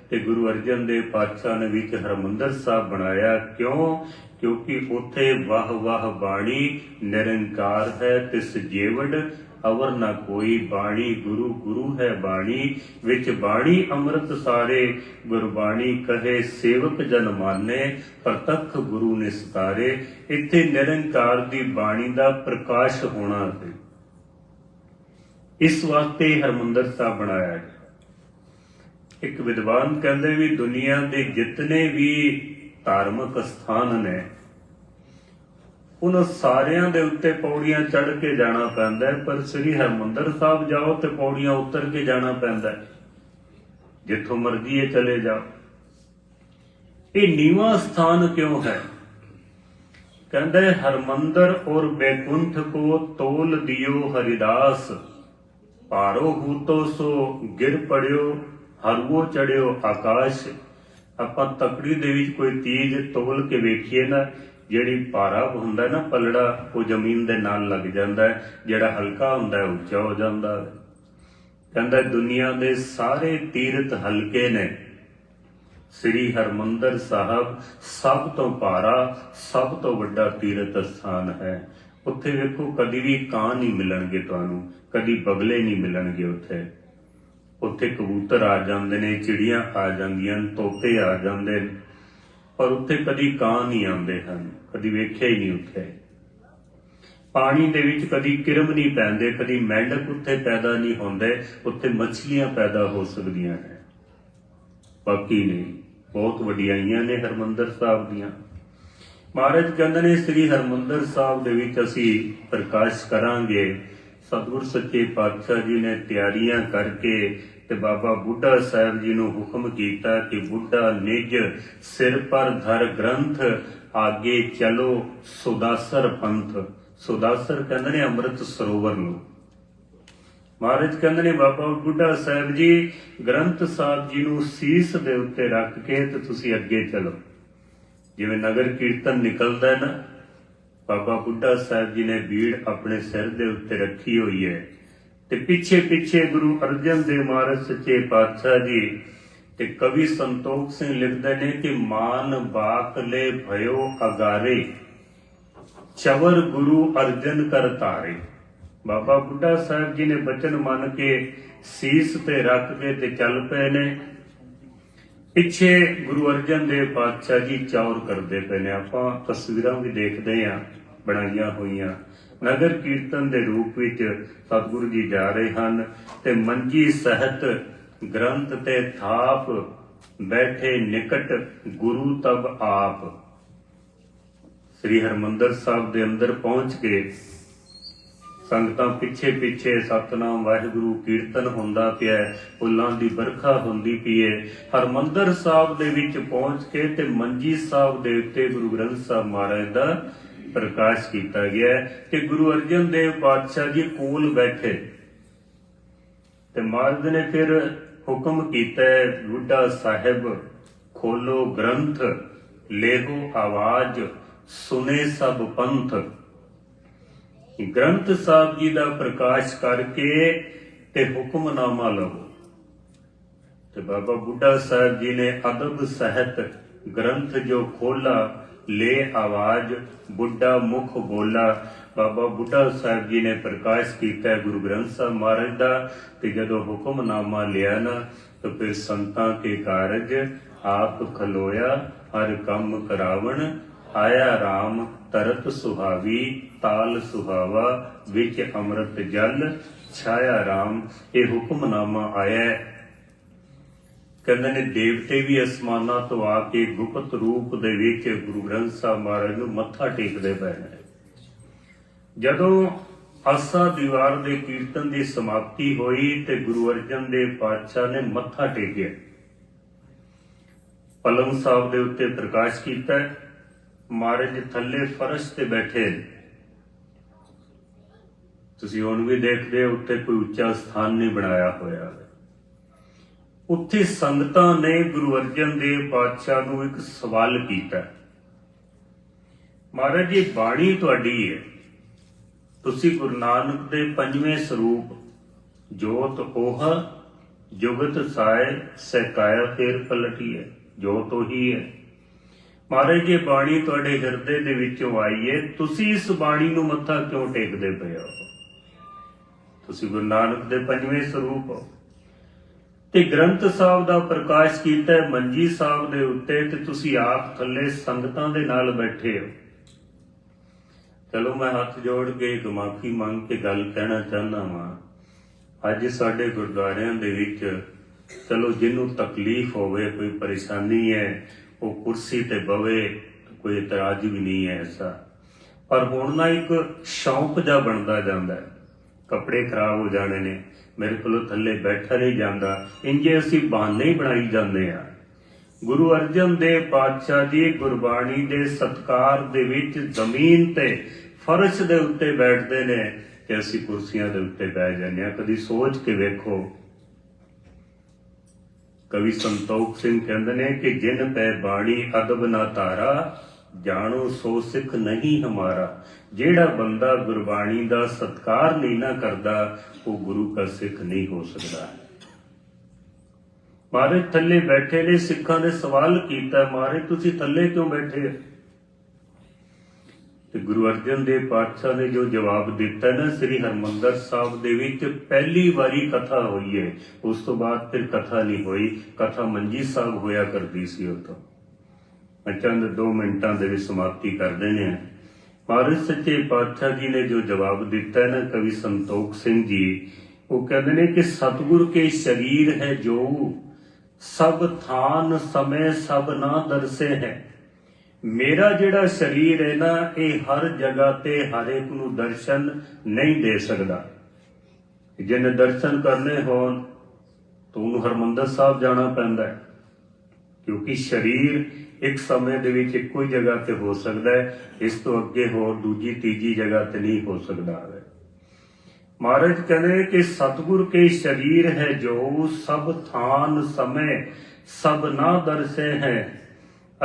ਤੇ ਗੁਰੂ ਅਰਜਨ ਦੇਵ ਪਾਤਸ਼ਾਹ ਨੇ ਵਿੱਚ ਹਰਮੰਦਰ ਸਾਹਿਬ ਬਣਾਇਆ। ਕਿਉਂ? ਕਿਉਂਕਿ ਉੱਥੇ ਵਾਹ ਵਾਹ ਬਾਣੀ ਨਿਰੰਕਾਰ ਹੈ ਤੇ ਜੀਵੜ ਅਵਰ ਨਾ ਕੋਈ ਬਾਣੀ, ਗੁਰੂ ਗੁਰੂ ਹੈ ਬਾਣੀ, ਵਿੱਚ ਬਾਣੀ ਅੰਮ੍ਰਿਤ ਸਾਰੇ ਗੁਰਬਾਣੀ ਕਹੇ, ਸੇਵਕ ਜਨ ਮਾਨੇ, ਪ੍ਰਤੱਖ ਗੁਰੂ ਨੇ ਸਤਾਰੇ। ਇੱਥੇ ਨਿਰੰਕਾਰ ਦੀ ਬਾਣੀ ਦਾ ਪ੍ਰਕਾਸ਼ ਹੋਣਾ ਹੈ। ਇਸ ਵਾਸਤੇ ਹਰਮੰਦਰ ਸਾਹਿਬ ਬਣਾਇਆ ਗਿਆ। ਇੱਕ ਵਿਦਵਾਨ ਕਹਿੰਦੇ ਵੀ ਦੁਨੀਆ ਦੇ ਜਿਤਨੇ ਵੀ ਧਾਰਮਿਕ ਸਥਾਨ ਨੇ, ਉਹਨਾਂ ਸਾਰਿਆਂ ਦੇ ਉੱਤੇ ਪੌੜੀਆਂ ਚੜ੍ਹ ਕੇ ਜਾਣਾ ਪੈਂਦਾ ਪਰ ਸ੍ਰੀ ਹਰਮੰਦਰ ਸਾਹਿਬ ਜਾਓ ਤੇ ਪੌੜੀਆਂ ਉਤਰ ਕੇ ਜਾਣਾ ਪੈਂਦਾ ਹੈ। ਜਿੱਥੋਂ ਮਰਜ਼ੀ ਇਹ ਚਲੇ ਜਾਓ। ਇਹ ਨੀਵਾਂ ਸਥਾਨ ਕਿਉਂ ਹੈ? ਕਹਿੰਦੇ ਹਰਮੰਦਰ ਔਰ ਬੇਕੁੰਠ ਕੋ ਤੋਲ ਦਿਓ ਹਰਿਦਾਸ। ਪਾਰੋ ਹੂਤੋ ਸੋ ਗਿਰ ਪੜਿਓ ਹਰਗੋ ਚੜਿਓ ਆਕਾਸ਼। ਆਪਾਂ ਤਕੜੀ ਦੇ ਵਿੱਚ ਕੋਈ ਤੀਜ ਤੋਲ ਕੇ ਵੇਖੀਏ ਨਾ, ਜਿਹੜੀ ਭਾਰਾ ਹੁੰਦਾ ਨਾ ਪਲੜਾ, ਉਹ ਜ਼ਮੀਨ ਦੇ ਨਾਲ ਲੱਗ ਜਾਂਦਾ ਹੈ, ਜਿਹੜਾ ਹਲਕਾ ਹੁੰਦਾ ਹੈ, ਉੱਚਾ ਹੋ ਜਾਂਦਾ ਹੈ। ਕਹਿੰਦਾ ਦੁਨੀਆ ਦੇ ਸਾਰੇ ਤੀਰਥ ਹਲਕੇ ਨੇ। ਸ੍ਰੀ ਹਰਮੰਦਰ ਸਾਹਿਬ ਸਭ ਤੋਂ ਪਾਰਾ, ਸਭ ਤੋਂ ਵੱਡਾ ਤੀਰਥ ਸਥਾਨ ਹੈ। ਉੱਥੇ ਵੇਖੋ ਕਦੀ ਵੀ ਕਾਂ ਨਹੀਂ ਮਿਲਣਗੇ ਤੁਹਾਨੂੰ। ਕਦੀ ਬਗਲੇ ਨਹੀਂ ਮਿਲਣਗੇ ਉੱਥੇ। ਉੱਥੇ ਕਬੂਤਰ ਆ ਜਾਂਦੇ ਨੇ ਚਿੜੀਆਂ ਆ ਜਾਂਦੀਆਂ ਨੇ, ਤੋਤੇ ਆ ਜਾਂਦੇ ਨੇ ਪਰ ਉੱਥੇ ਕਦੀ ਕਾਂ ਨਹੀਂ ਆਉਂਦੇ ਹਨ ਕਦੀ ਵੇਖਿਆ ਹੀ ਨਹੀਂ ਉੱਥੇ। ਪਾਣੀ ਦੇ ਵਿੱਚ ਕਦੀ ਕਿਰਮ ਨਹੀਂ ਪੈਂਦੇ ਕਦੀ ਮੈਂਡਕ ਉੱਥੇ ਪੈਦਾ ਨਹੀਂ ਹੁੰਦੇ ਉੱਥੇ ਮੱਛਲੀਆਂ ਪੈਦਾ ਹੋ ਸਕਦੀਆਂ ਨੇ। ਬਾਕੀ ਨਹੀਂ ਬਹੁਤ ਵਡਿਆਈਆਂ ਨੇ ਹਰਮੰਦਰ ਸਾਹਿਬ ਦੀਆਂ। ਮਹਾਰਾਜ ਕਹਿੰਦੇ ਨੇ ਸ੍ਰੀ ਹਰਮੰਦਰ ਸਾਹਿਬ ਦੇ ਵਿੱਚ ਅਸੀਂ ਪ੍ਰਕਾਸ਼ ਕਰਾਂਗੇ। ਸਤਿਗੁਰ ਸੱਚੇ ਪਾਤਸ਼ਾਹ ਜੀ ਨੇ ਤਿਆਰੀਆਂ ਕਰਕੇ ਤੇ ਬਾਬਾ ਬੁੱਢਾ ਸਾਹਿਬ ਜੀ ਨੂੰ ਹੁਕਮ ਕੀਤਾ ਕਿ ਬੁੱਢਾ ਨਿਜ ਸਿਰ ਪਰ ਧਰ ਗ੍ਰੰਥ, ਆਗੇ ਚਲੋ ਸੁਦਾਸਰ ਪੰਥ। ਸੁਦਾਸਰ ਕਹਿੰਦੇ ਨੇ ਅੰਮ੍ਰਿਤ ਸਰੋਵਰ ਨੂੰ। ਮਹਾਰਾਜ ਕਹਿੰਦੇ ਨੇ ਬਾਬਾ ਬੁੱਢਾ ਸਾਹਿਬ ਜੀ, ਗ੍ਰੰਥ ਸਾਹਿਬ ਜੀ ਨੂੰ ਸੀਸ ਦੇ ਉੱਤੇ ਰੱਖ ਕੇ ਤੇ ਤੁਸੀਂ ਅੱਗੇ ਚਲੋ। ਜਿਵੇਂ ਨਗਰ ਕੀਰਤਨ ਨਿਕਲਦਾ ਹੈ ਨਾ ਬਾਬਾ ਬੁੱਢਾ ਸਾਹਿਬ ਜੀ ਨੇ ਬੀੜ ਆਪਣੇ ਸਿਰ ਦੇ ਉੱਤੇ ਰੱਖੀ ਹੋਈ ਹੈ ਤੇ ਪਿੱਛੇ ਪਿੱਛੇ ਗੁਰੂ ਅਰਜਨ ਦੇਵ ਮਹਾਰਾਜ ਸੱਚੇ ਪਾਤਸ਼ਾਹ ਜੀ ਤੇ ਕਵੀ ਸੰਤੋਖ ਸਿੰਘ ਲਿਖਦੇ ਨੇ ਕਿ ਮਾਨ ਬਾਕਲੇ ਭਇਓ ਅਗਾਰੇ, ਚਵਰ ਗੁਰੂ ਅਰਜਨ ਕਰ ਤਾਰੇ ਬਾਬਾ ਬੁੱਢਾ ਸਾਹਿਬ ਜੀ ਨੇ ਬਚਨ ਮੰਨ ਕੇ ਸੀਸ ਤੇ ਰੱਖ ਕੇ ਤੇ ਚੱਲ ਪਏ ਨੇ। ਪਿੱਛੇ ਗੁਰੂ ਅਰਜਨ ਦੇਵ ਪਾਤਸ਼ਾਹ ਜੀ ਚੌਰ ਕਰਦੇ ਪਏ ਨੇ। ਆਪਾਂ ਤਸਵੀਰਾਂ ਵੀ ਦੇਖਦੇ ਆਂ ਬਣਾਈਆਂ ਹੋਈਆਂ। ਨਗਰ ਕੀਰਤਨ ਦੇ ਰੂਪ ਵਿੱਚ ਸਤਿਗੁਰੂ ਜੀ ਜਾ ਰਹੇ ਹਨ ਤੇ ਮੰਜੀ ਸਹਿਤ ਗ੍ਰੰਥ ਤੇ ਥਾਪ ਬੈਠੇ ਨਿਕਟ ਗੁਰੂ ਤਬ ਆਪ। ਸ੍ਰੀ ਹਰਮੰਦਰ ਸਾਹਿਬ ਦੇ ਅੰਦਰ ਪਹੁੰਚ ਕੇ ਸੰਗਤਾਂ ਪਿੱਛੇ ਪਿੱਛੇ ਸਤਨਾਮ ਵਾਹਿਗੁਰੂ ਕੀਰਤਨ ਹੁੰਦਾ ਪਿਆ ਹੈ, ਫੁੱਲਾਂ ਦੀ ਵਰਖਾ ਹੁੰਦੀ ਪਈ ਹੈ। ਹਰਮੰਦਰ ਸਾਹਿਬ ਦੇ ਵਿੱਚ ਪਹੁੰਚ ਕੇ ਤੇ ਮੰਜੀ ਸਾਹਿਬ ਦੇ ਉੱਤੇ ਗੁਰੂ ਗ੍ਰੰਥ ਸਾਹਿਬ ਮਹਾਰਾਜ ਦਾ ਪ੍ਰਕਾਸ਼ ਕੀਤਾ ਗਿਆ ਹੈ ਕਿ ਗੁਰੂ ਅਰਜਨ ਦੇਵ ਪਾਤਸ਼ਾਹ ਜੀ ਕੋਲ ਬੈਠੇ। ਤੇ ਮਹਾਰਾਜ ਨੇ ਫਿਰ ਹੁਕਮ ਕੀਤਾ ਬੁੱਢਾ ਸਾਹਿਬ, ਖੋਲੋ ਗ੍ਰੰਥ, ਲੇਹੋ ਆਵਾਜ਼, ਸੁਨੇ ਸਭ ਪੰਥ। ਗ੍ਰੰਥ ਸਾਹਿਬ ਜੀ ਦਾ ਪ੍ਰਕਾਸ਼ ਕਰਕੇ ਤੇ ਹੁਕਮਨਾਮਾ ਲਵੋ। ਤੇ ਬਾਬਾ ਬੁੱਢਾ ਸਾਹਿਬ ਜੀ ਨੇ ਅਦਬ ਸਹਿਤ ਗ੍ਰੰਥ ਜੋ ਖੋਲਾ ਲੈ ਆਵਾਜ਼, ਬੁੱਢਾ ਮੁਖ ਬੋਲਾ। ਬਾਬਾ ਬੁੱਢਾ ਸਾਹਿਬ ਜੀ ਨੇ ਪ੍ਰਕਾਸ਼ ਕੀਤਾ ਗੁਰੂ ਗ੍ਰੰਥ ਸਾਹਿਬ ਮਹਾਰਾਜ ਦਾ ਤੇ ਜਦੋਂ ਹੁਕਮਨਾਮਾ ਲਿਆ ਨਾ, ਤਾਂ ਫਿਰ ਸੰਤਾਂ ਕੇ ਕਾਰਜ ਆਪ ਖਲੋਇਆ, ਹਰ ਕੰਮ ਕਰਾਵਣ, ਆਇਆ ਰਾਮ, ਤਰਤ ਸੁਹਾਵੀ, ਤਾਲ ਸੁਹਾਵਾ, ਵਿੱਚ ਅੰਮ੍ਰਿਤ ਜਲ, ਛਾਇਆ ਰਾਮ। ਇਹ ਹੁਕਮਨਾਮਾ ਆਇਆ ਕਹਿੰਦੇ ਨੇ, ਦੇਵਤੇ ਵੀ ਅਸਮਾਨਾਂ ਤੋਂ ਆ ਕੇ ਗੁਪਤ ਰੂਪ ਦੇ ਵਿੱਚ ਗੁਰੂ ਗ੍ਰੰਥ ਸਾਹਿਬ ਮਹਾਰਾਜ ਨੂੰ ਮੱਥਾ ਟੇਕਦੇ ਪਏ ਨੇ। ਜਦੋਂ ਆਸਾ ਦੀਵਾਰ ਦੇ ਕੀਰਤਨ ਦੀ ਸਮਾਪਤੀ ਹੋਈ ਤੇ ਗੁਰੂ ਅਰਜਨ ਦੇਵ ਪਾਤਸ਼ਾਹ ਨੇ ਮੱਥਾ ਟੇਕਿਆ, ਪਲੰਗ ਸਾਹਿਬ ਦੇ ਉੱਤੇ ਪ੍ਰਕਾਸ਼ ਕੀਤਾ, ਮਹਾਰਾਜ ਥੱਲੇ ਫਰਸ਼ ਤੇ ਬੈਠੇ ਤੁਸੀਂ ਹੁਣ ਵੀ ਦੇਖਦੇ ਹੋ ਉੱਤੇ ਕੋਈ ਉੱਚਾ ਸਥਾਨ ਨਹੀਂ ਬਣਾਇਆ ਹੋਇਆ। ਉੱਥੇ ਸੰਗਤਾਂ ਨੇ ਗੁਰੂ ਅਰਜਨ ਦੇਵ ਪਾਤਸ਼ਾਹ ਨੂੰ ਇੱਕ ਸਵਾਲ ਕੀਤਾ। ਮਹਾਰਾਜ ਜੀ ਬਾਣੀ ਤੁਹਾਡੀ ਹੈ। ਤੁਸੀਂ ਗੁਰੂ ਨਾਨਕ ਦੇ ਪੰਜਵੇਂ ਸਰੂਪ, ਜੋਤ ਉਹ ਜੁਗਤ ਸਾਇ ਸਕਾਇਆ ਫੇਰ ਪਲਟੀ ਹੈ ਜੋਤ ਉਹੀ ਹੈ। ਮਹਾਰਾਜ ਜੀ ਬਾਣੀ ਤੁਹਾਡੇ ਹਿਰਦੇ ਦੇ ਵਿੱਚੋਂ ਆਈ ਹੈ। ਤੁਸੀਂ ਇਸ ਬਾਣੀ ਨੂੰ ਮੱਥਾ ਕਿਉਂ ਟੇਕਦੇ ਪਏ ਹੋ? ਤੁਸੀਂ ਗੁਰੂ ਨਾਨਕ ਦੇ ਪੰਜਵੇਂ ਸਰੂਪ ਹੋ। ਤੇ ਗ੍ਰੰਥ ਸਾਹਿਬ ਦਾ ਪ੍ਰਕਾਸ਼ ਕੀਤਾ ਹੈ ਮੰਜੀ ਸਾਹਿਬ ਦੇ ਉੱਤੇ ਤੇ ਤੁਸੀਂ ਆਪ ਥੱਲੇ ਸੰਗਤਾਂ ਦੇ ਨਾਲ ਬੈਠੇ ਹੋ। ਚਲੋ ਮੈਂ ਹੱਥ ਜੋੜ ਕੇ ਮਾਫੀ ਮੰਗ ਕੇ ਗੱਲ ਕਹਿਣਾ ਚਾਹੁੰਦਾ ਹਾਂ ਅੱਜ ਸਾਡੇ ਗੁਰਦੁਆਰਿਆਂ ਦੇ ਵਿੱਚ ਚਲੋ ਜਿਹਨੂੰ ਤਕਲੀਫ ਹੋਵੇ, ਕੋਈ ਪਰੇਸ਼ਾਨੀ ਹੈ, ਉਹ ਕੁਰਸੀ ਤੇ ਬਵੇ, ਕੋਈ ਇਤਰਾਜ਼ ਵੀ ਨਹੀਂ ਹੈ ਐਸਾ। ਪਰ ਹੁਣ ਨਾ ਇੱਕ ਸ਼ੌਂਕ ਜਾ ਬਣਦਾ ਜਾਂਦਾ ਹੈ। ਕੱਪੜੇ ਖਰਾਬ ਹੋ ਜਾਣੇ ਨੇ। ਮੇਰੇ ਕੋਲੋਂ ਥੱਲੇ ਬੈਠਾ ਨਹੀਂ ਜਾਂਦਾ। ਇੰਜੇ ਅਸੀਂ ਬਹਾਨੇ ਹੀ ਬਣਾਈ ਜਾਂਦੇ ਆ ਗੁਰੂ ਅਰਜਨ ਦੇਵ ਪਾਤਸ਼ਾਹ ਜੀ ਗੁਰਬਾਣੀ ਦੇ ਸਤਕਾਰ ਦੇ ਵਿੱਚ ਜ਼ਮੀਨ ਤੇ ਫਰਸ਼ ਦੇ ਉੱਤੇ ਬੈਠਦੇ ਨੇ ਤੇ ਅਸੀਂ ਕੁਰਸੀਆਂ ਦੇ ਉੱਤੇ ਬਹਿ ਜਾਂਦੇ ਆ ਕਦੀ ਸੋਚ ਕੇ ਵੇਖੋ। ਕਵੀ ਸੰਤੋਖ ਸਿੰਘ ਕਹਿੰਦੇ ਨੇ ਕਿ ਜਿਨ ਪੈ ਬਾਣੀ ਅਦਬ ਨਾ ਤਾਰਾ ਜਾਣੋ ਸੋ ਸਿੱਖ ਨਹੀਂ ਹਮਾਰਾ। ਜਿਹੜਾ ਬੰਦਾ ਗੁਰਬਾਣੀ ਦਾ ਸਤਕਾਰ ਨਹੀਂ ਨਾ ਕਰਦਾ, ਉਹ ਗੁਰੂ ਦਾ ਸਿੱਖ ਨਹੀਂ ਹੋ ਸਕਦਾ। ਮਾਰੇ ਥੱਲੇ ਬੈਠੇ ਨੇ, ਸਿੱਖਾਂ ਨੇ ਸਵਾਲ ਕੀਤਾ ਮਾਰੇ ਤੁਸੀਂ ਥੱਲੇ ਕਿਉਂ ਬੈਠੇ ਹੋ? ਤੇ ਗੁਰੂ ਅਰਜਨ ਦੇਵ ਪਾਤਸ਼ਾਹ ਨੇ ਜੋ ਜਵਾਬ ਦਿੱਤਾ ਨਾ, ਸ੍ਰੀ ਹਰਮੰਦਰ ਸਾਹਿਬ ਦੇ ਵਿੱਚ ਪਹਿਲੀ ਵਾਰੀ ਕਥਾ ਹੋਈ ਹੈ। ਉਸ ਤੋਂ ਬਾਅਦ ਫਿਰ ਕਥਾ ਨਹੀਂ ਹੋਈ। ਕਥਾ ਮੰਜੀ ਸਾਹਿਬ ਹੋਇਆ ਕਰਦੀ ਸੀ ਉਦੋਂ ਚੰਦ 2 ਮਿੰਟਾਂ ਦੇ ਵਿੱਚ ਸਮਾਪਤੀ ਕਰ ਦੇਣੇ ਆ ਮਹਾਰਾਜ ਸੱਚੇ ਪਾਤਸ਼ਾਹ ਜੀ ਨੇ ਜੋ ਜਵਾਬ ਦਿੱਤਾ ਨਾ, ਕਵੀ ਸੰਤੋਖ ਸਿੰਘ ਜੀ, ਉਹ ਕਹਿੰਦੇ ਨੇ ਕਿ ਸਤਿਗੁਰ ਕੇ ਸ਼ਰੀਰ ਹੈ ਜੋ, ਸਭ ਥਾਨ ਸਮੇਂ ਸਭ ਨਾ ਦਰਸੇ ਹੈ। ਮੇਰਾ ਜਿਹੜਾ ਸਰੀਰ ਹੈ ਨਾ, ਇਹ ਹਰ ਜਗ੍ਹਾ ਤੇ ਹਰ ਇੱਕ ਨੂੰ ਦਰਸ਼ਨ ਨਹੀਂ ਦੇ ਸਕਦਾ। ਜਿਹਨੇ ਦਰਸ਼ਨ ਕਰਨੇ ਹੋਣ, ਤੂੰ ਉਹਨੂੰ ਹਰਮੰਦਰ ਸਾਹਿਬ ਜਾਣਾ ਪੈਂਦਾ ਹੈ। ਕਿਉਂਕਿ ਸਰੀਰ ਇੱਕ ਸਮੇਂ ਦੇ ਵਿੱਚ ਇੱਕੋ ਹੀ ਜਗ੍ਹਾ ਤੇ ਹੋ ਸਕਦਾ ਹੈ, ਇਸ ਤੋਂ ਅੱਗੇ ਹੋਰ ਦੂਜੀ, ਤੀਜੀ ਜਗ੍ਹਾ ਤੇ ਨਹੀਂ ਹੋ ਸਕਦਾ ਹੈ। ਮਹਾਰਾਜ ਕਹਿੰਦੇ ਕਿ ਸਤਿਗੁਰ ਕੇ ਸਰੀਰ ਹੈ ਜੋ, ਸਭ ਥਾਨ ਸਮੇਂ, ਸਭ ਨਾ ਦਰਸੇ ਹੈ।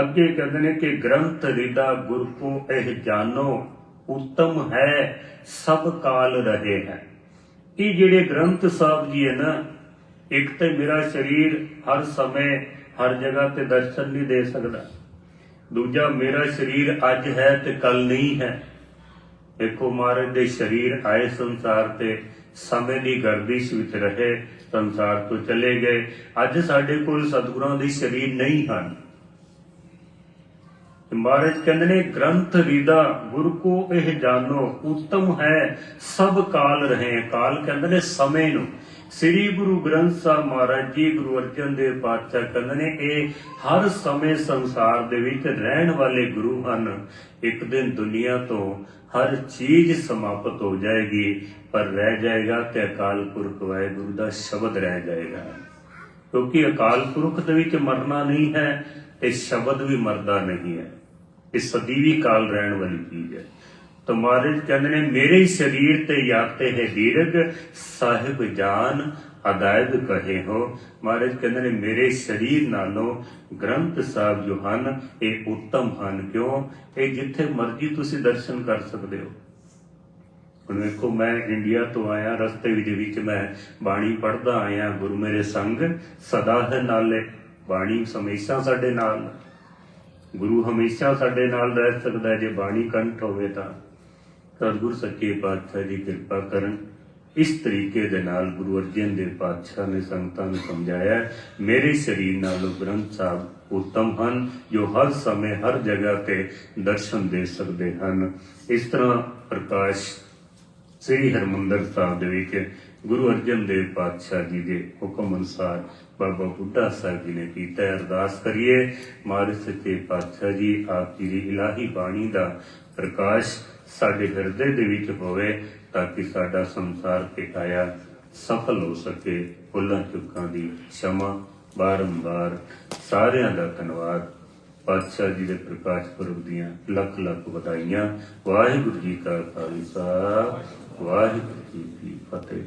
ਅੱਗੇ ਕਹਿੰਦੇ ਨੇ ਕਿ ਗ੍ਰੰਥ ਰਿਦਾ, ਗੁਰ ਕੋ ਇਹ ਜਾਨੋ ਉਤਮ ਹੈ, ਸਭ ਕਾਲ ਰਹੇ ਹੈ। ਇਹ ਜਿਹੜੇ ਗ੍ਰੰਥ ਸਾਹਿਬ ਜੀ ਹੈ ਨਾ, ਇੱਕ ਤੇ ਮੇਰਾ ਸਰੀਰ ਹਰ ਸਮੇਂ ਹਰ ਜਗ੍ਹਾ ਤੇ ਦਰਸ਼ਨ ਨਹੀਂ ਦੇ ਸਕਦਾ। ਦੂਜਾ, ਮੇਰਾ ਸਰੀਰ ਅੱਜ ਹੈ ਤੇ ਕੱਲ ਨਹੀਂ ਹੈ। ਦੇਖੋ ਮਹਾਰਾਜ ਦੇ ਸਰੀਰ ਆਏ ਸੰਸਾਰ ਤੇ, ਸਮੇਂ ਦੀ ਗਰਦਿਸ਼ ਵਿੱਚ ਰਹੇ, ਸੰਸਾਰ ਤੋਂ ਚਲੇ ਗਏ। ਅੱਜ ਸਾਡੇ ਕੋਲ ਸਤਿਗੁਰਾਂ ਦੇ ਸਰੀਰ ਨਹੀਂ ਹਨ। ਮਹਾਰਾਜ ਕਹਿੰਦੇ ਨੇ ਗ੍ਰੰਥ ਰੀਦਾ ਗੁਰ ਕੋ ਇਹ ਜਾਣੋ, ਉੱਤਮ ਹੈ, ਸਭ ਕਾਲ ਰਹੇ ਕਾਲ ਕਹਿੰਦੇ ਨੇ ਸਮੇਂ ਨੂੰ। ਸ੍ਰੀ ਗੁਰੂ ਗ੍ਰੰਥ ਸਾਹਿਬ ਮਹਾਰਾਜ ਜੀ, ਗੁਰੂ ਅਰਜਨ ਦੇਵ ਪਾਤਸ਼ਾਹ ਕਹਿੰਦੇ ਨੇ, ਇਹ ਹਰ ਸਮੇਂ ਸੰਸਾਰ ਦੇ ਵਿੱਚ ਰਹਿਣ ਵਾਲੇ ਗੁਰੂ ਹਨ। ਇੱਕ ਦਿਨ ਦੁਨੀਆ ਤੋਂ ਹਰ ਚੀਜ਼ ਸਮਾਪਤ ਹੋ ਜਾਏਗੀ, ਪਰ ਰਹਿ ਜਾਏਗਾ ਤੇ ਅਕਾਲ ਪੁਰਖ ਵਾਹਿਗੁਰੂ ਦਾ ਸ਼ਬਦ ਰਹਿ ਜਾਏਗਾ। ਕਿਉਂਕਿ ਅਕਾਲ ਪੁਰਖ ਦੇ ਵਿੱਚ ਮਰਨਾ ਨਹੀਂ ਹੈ ਤੇ ਸ਼ਬਦ ਵੀ ਮਰਦਾ ਨਹੀਂ ਹੈ। ਇਹ ਸਦੀਵੀ ਕਾਲ ਰਹਿਣ ਵਾਲੀ ਚੀਜ਼ ਹੈ। ਤਾਂ ਮਹਾਰਾਜ ਕਹਿੰਦੇ ਨੇ, ਮੇਰੇ ਸਰੀਰ ਤੇ ਯਾਤੇ ਹੈ ਦੀਰਘ, ਸਾਹਿਬ ਜਾਨ ਅਦਾਇਬ ਕਹੇ ਹੋ। ਮਹਾਰਾਜ ਕਹਿੰਦੇ ਨੇ, ਮੇਰੇ ਸਰੀਰ ਨਾਲੋਂ ਗ੍ਰੰਥ ਸਾਹਿਬ ਜੋ ਹਨ ਇਹ ਉੱਤਮ ਹਨ। ਕਿਉਂ? ਇਹ ਜਿੱਥੇ ਮਰਜ਼ੀ ਤੁਸੀਂ ਦਰਸ਼ਨ ਕਰ ਸਕਦੇ ਹੋ। ਹੁਣ ਵੇਖੋ, ਮੈਂ ਇੰਡੀਆ ਤੋਂ ਆਇਆ, ਰਸਤੇ ਵਿੱਚ ਵਿੱਚ ਮੈਂ ਬਾਣੀ ਪੜ੍ਹਦਾ ਆਇਆ, ਗੁਰੂ ਮੇਰੇ ਸੰਗ ਸਦਾ ਹੈ ਨਾਲੇ। ਬਾਣੀ ਹਮੇਸ਼ਾ ਸਾਡੇ ਨਾਲ। ਗੁਰੂ ਹਮੇਸ਼ਾ ਸਾਡੇ ਨਾਲ ਰਹਿ ਸਕਦਾ ਜੇ ਬਾਣੀ ਕੰਠ ਹੋਵੇ ਤਾਂ ਸਤਿਗੁਰ ਸੱਚੇ ਪਾਤਸ਼ਾਹ ਜੀ ਕਿਰਪਾ ਕਰਨ। ਇਸ ਤਰੀਕੇ ਦੇ ਨਾਲ ਗੁਰੂ ਅਰਜਨ ਦੇਵ ਪਾਤਸ਼ਾਹ ਨੇ ਸੰਗਤਾਂ ਨੂੰ ਸਮਝਾਇਆ, ਮੇਰੇ ਸਰੀਰ ਨਾਲੋਂ ਗ੍ਰੰਥ ਸਾਹਿਬ ਉਤਮ ਹਨ, ਜੋ ਹਰ ਸਮੇਂ ਹਰ ਜਗ੍ਹਾ ਤੇ ਦਰਸ਼ਨ ਦੇ ਸਕਦੇ ਹਨ। ਇਸ ਤਰ੍ਹਾਂ ਪ੍ਰਕਾਸ਼ ਸ੍ਰੀ ਹਰਮੰਦਰ ਸਾਹਿਬ ਦੇ ਵਿੱਚ ਗੁਰੂ ਅਰਜਨ ਦੇਵ ਪਾਤਸ਼ਾਹ ਜੀ ਦੇ ਹੁਕਮ ਅਨੁਸਾਰ ਬਾਬਾ ਬੁੱਢਾ ਸਾਹਿਬ ਜੀ ਨੇ ਕੀਤਾ ਅਰਦਾਸ ਕਰੀਏ ਮਾਰੇ ਸੱਚੇ ਪਾਤਸ਼ਾਹ ਜੀ, ਆਪ ਜੀ ਦੀ ਇਲਾਹੀ ਬਾਣੀ ਦਾ ਪ੍ਰਕਾਸ਼ ਸਾਡੇ ਹਿਰਦੇ ਦੇ ਵਿੱਚ ਹੋਵੇ ਤਾਂ ਕਿ ਸਾਡਾ ਸੰਸਾਰ ਟਿਕਾਇਆ ਸਫਲ ਹੋ ਸਕੇ। ਭੁੱਲਾਂ ਚੁੱਕਾਂ ਦੀ ਸ਼ਮਾ ਬਾਰੰਬਾਰ ਸਾਰਿਆਂ ਦਾ ਧੰਨਵਾਦ। ਪਾਤਸ਼ਾਹ ਜੀ ਦੇ ਪ੍ਰਕਾਸ਼ ਪੁਰਬ ਦੀਆਂ ਲੱਖ ਲੱਖ ਵਧਾਈਆਂ। ਵਾਹਿਗੁਰੂ ਜੀ ਕਾ ਖਾਲਸਾ, ਵਾਹਿਗੁਰੂ ਜੀ ਕੀ ਫਤਿਹ।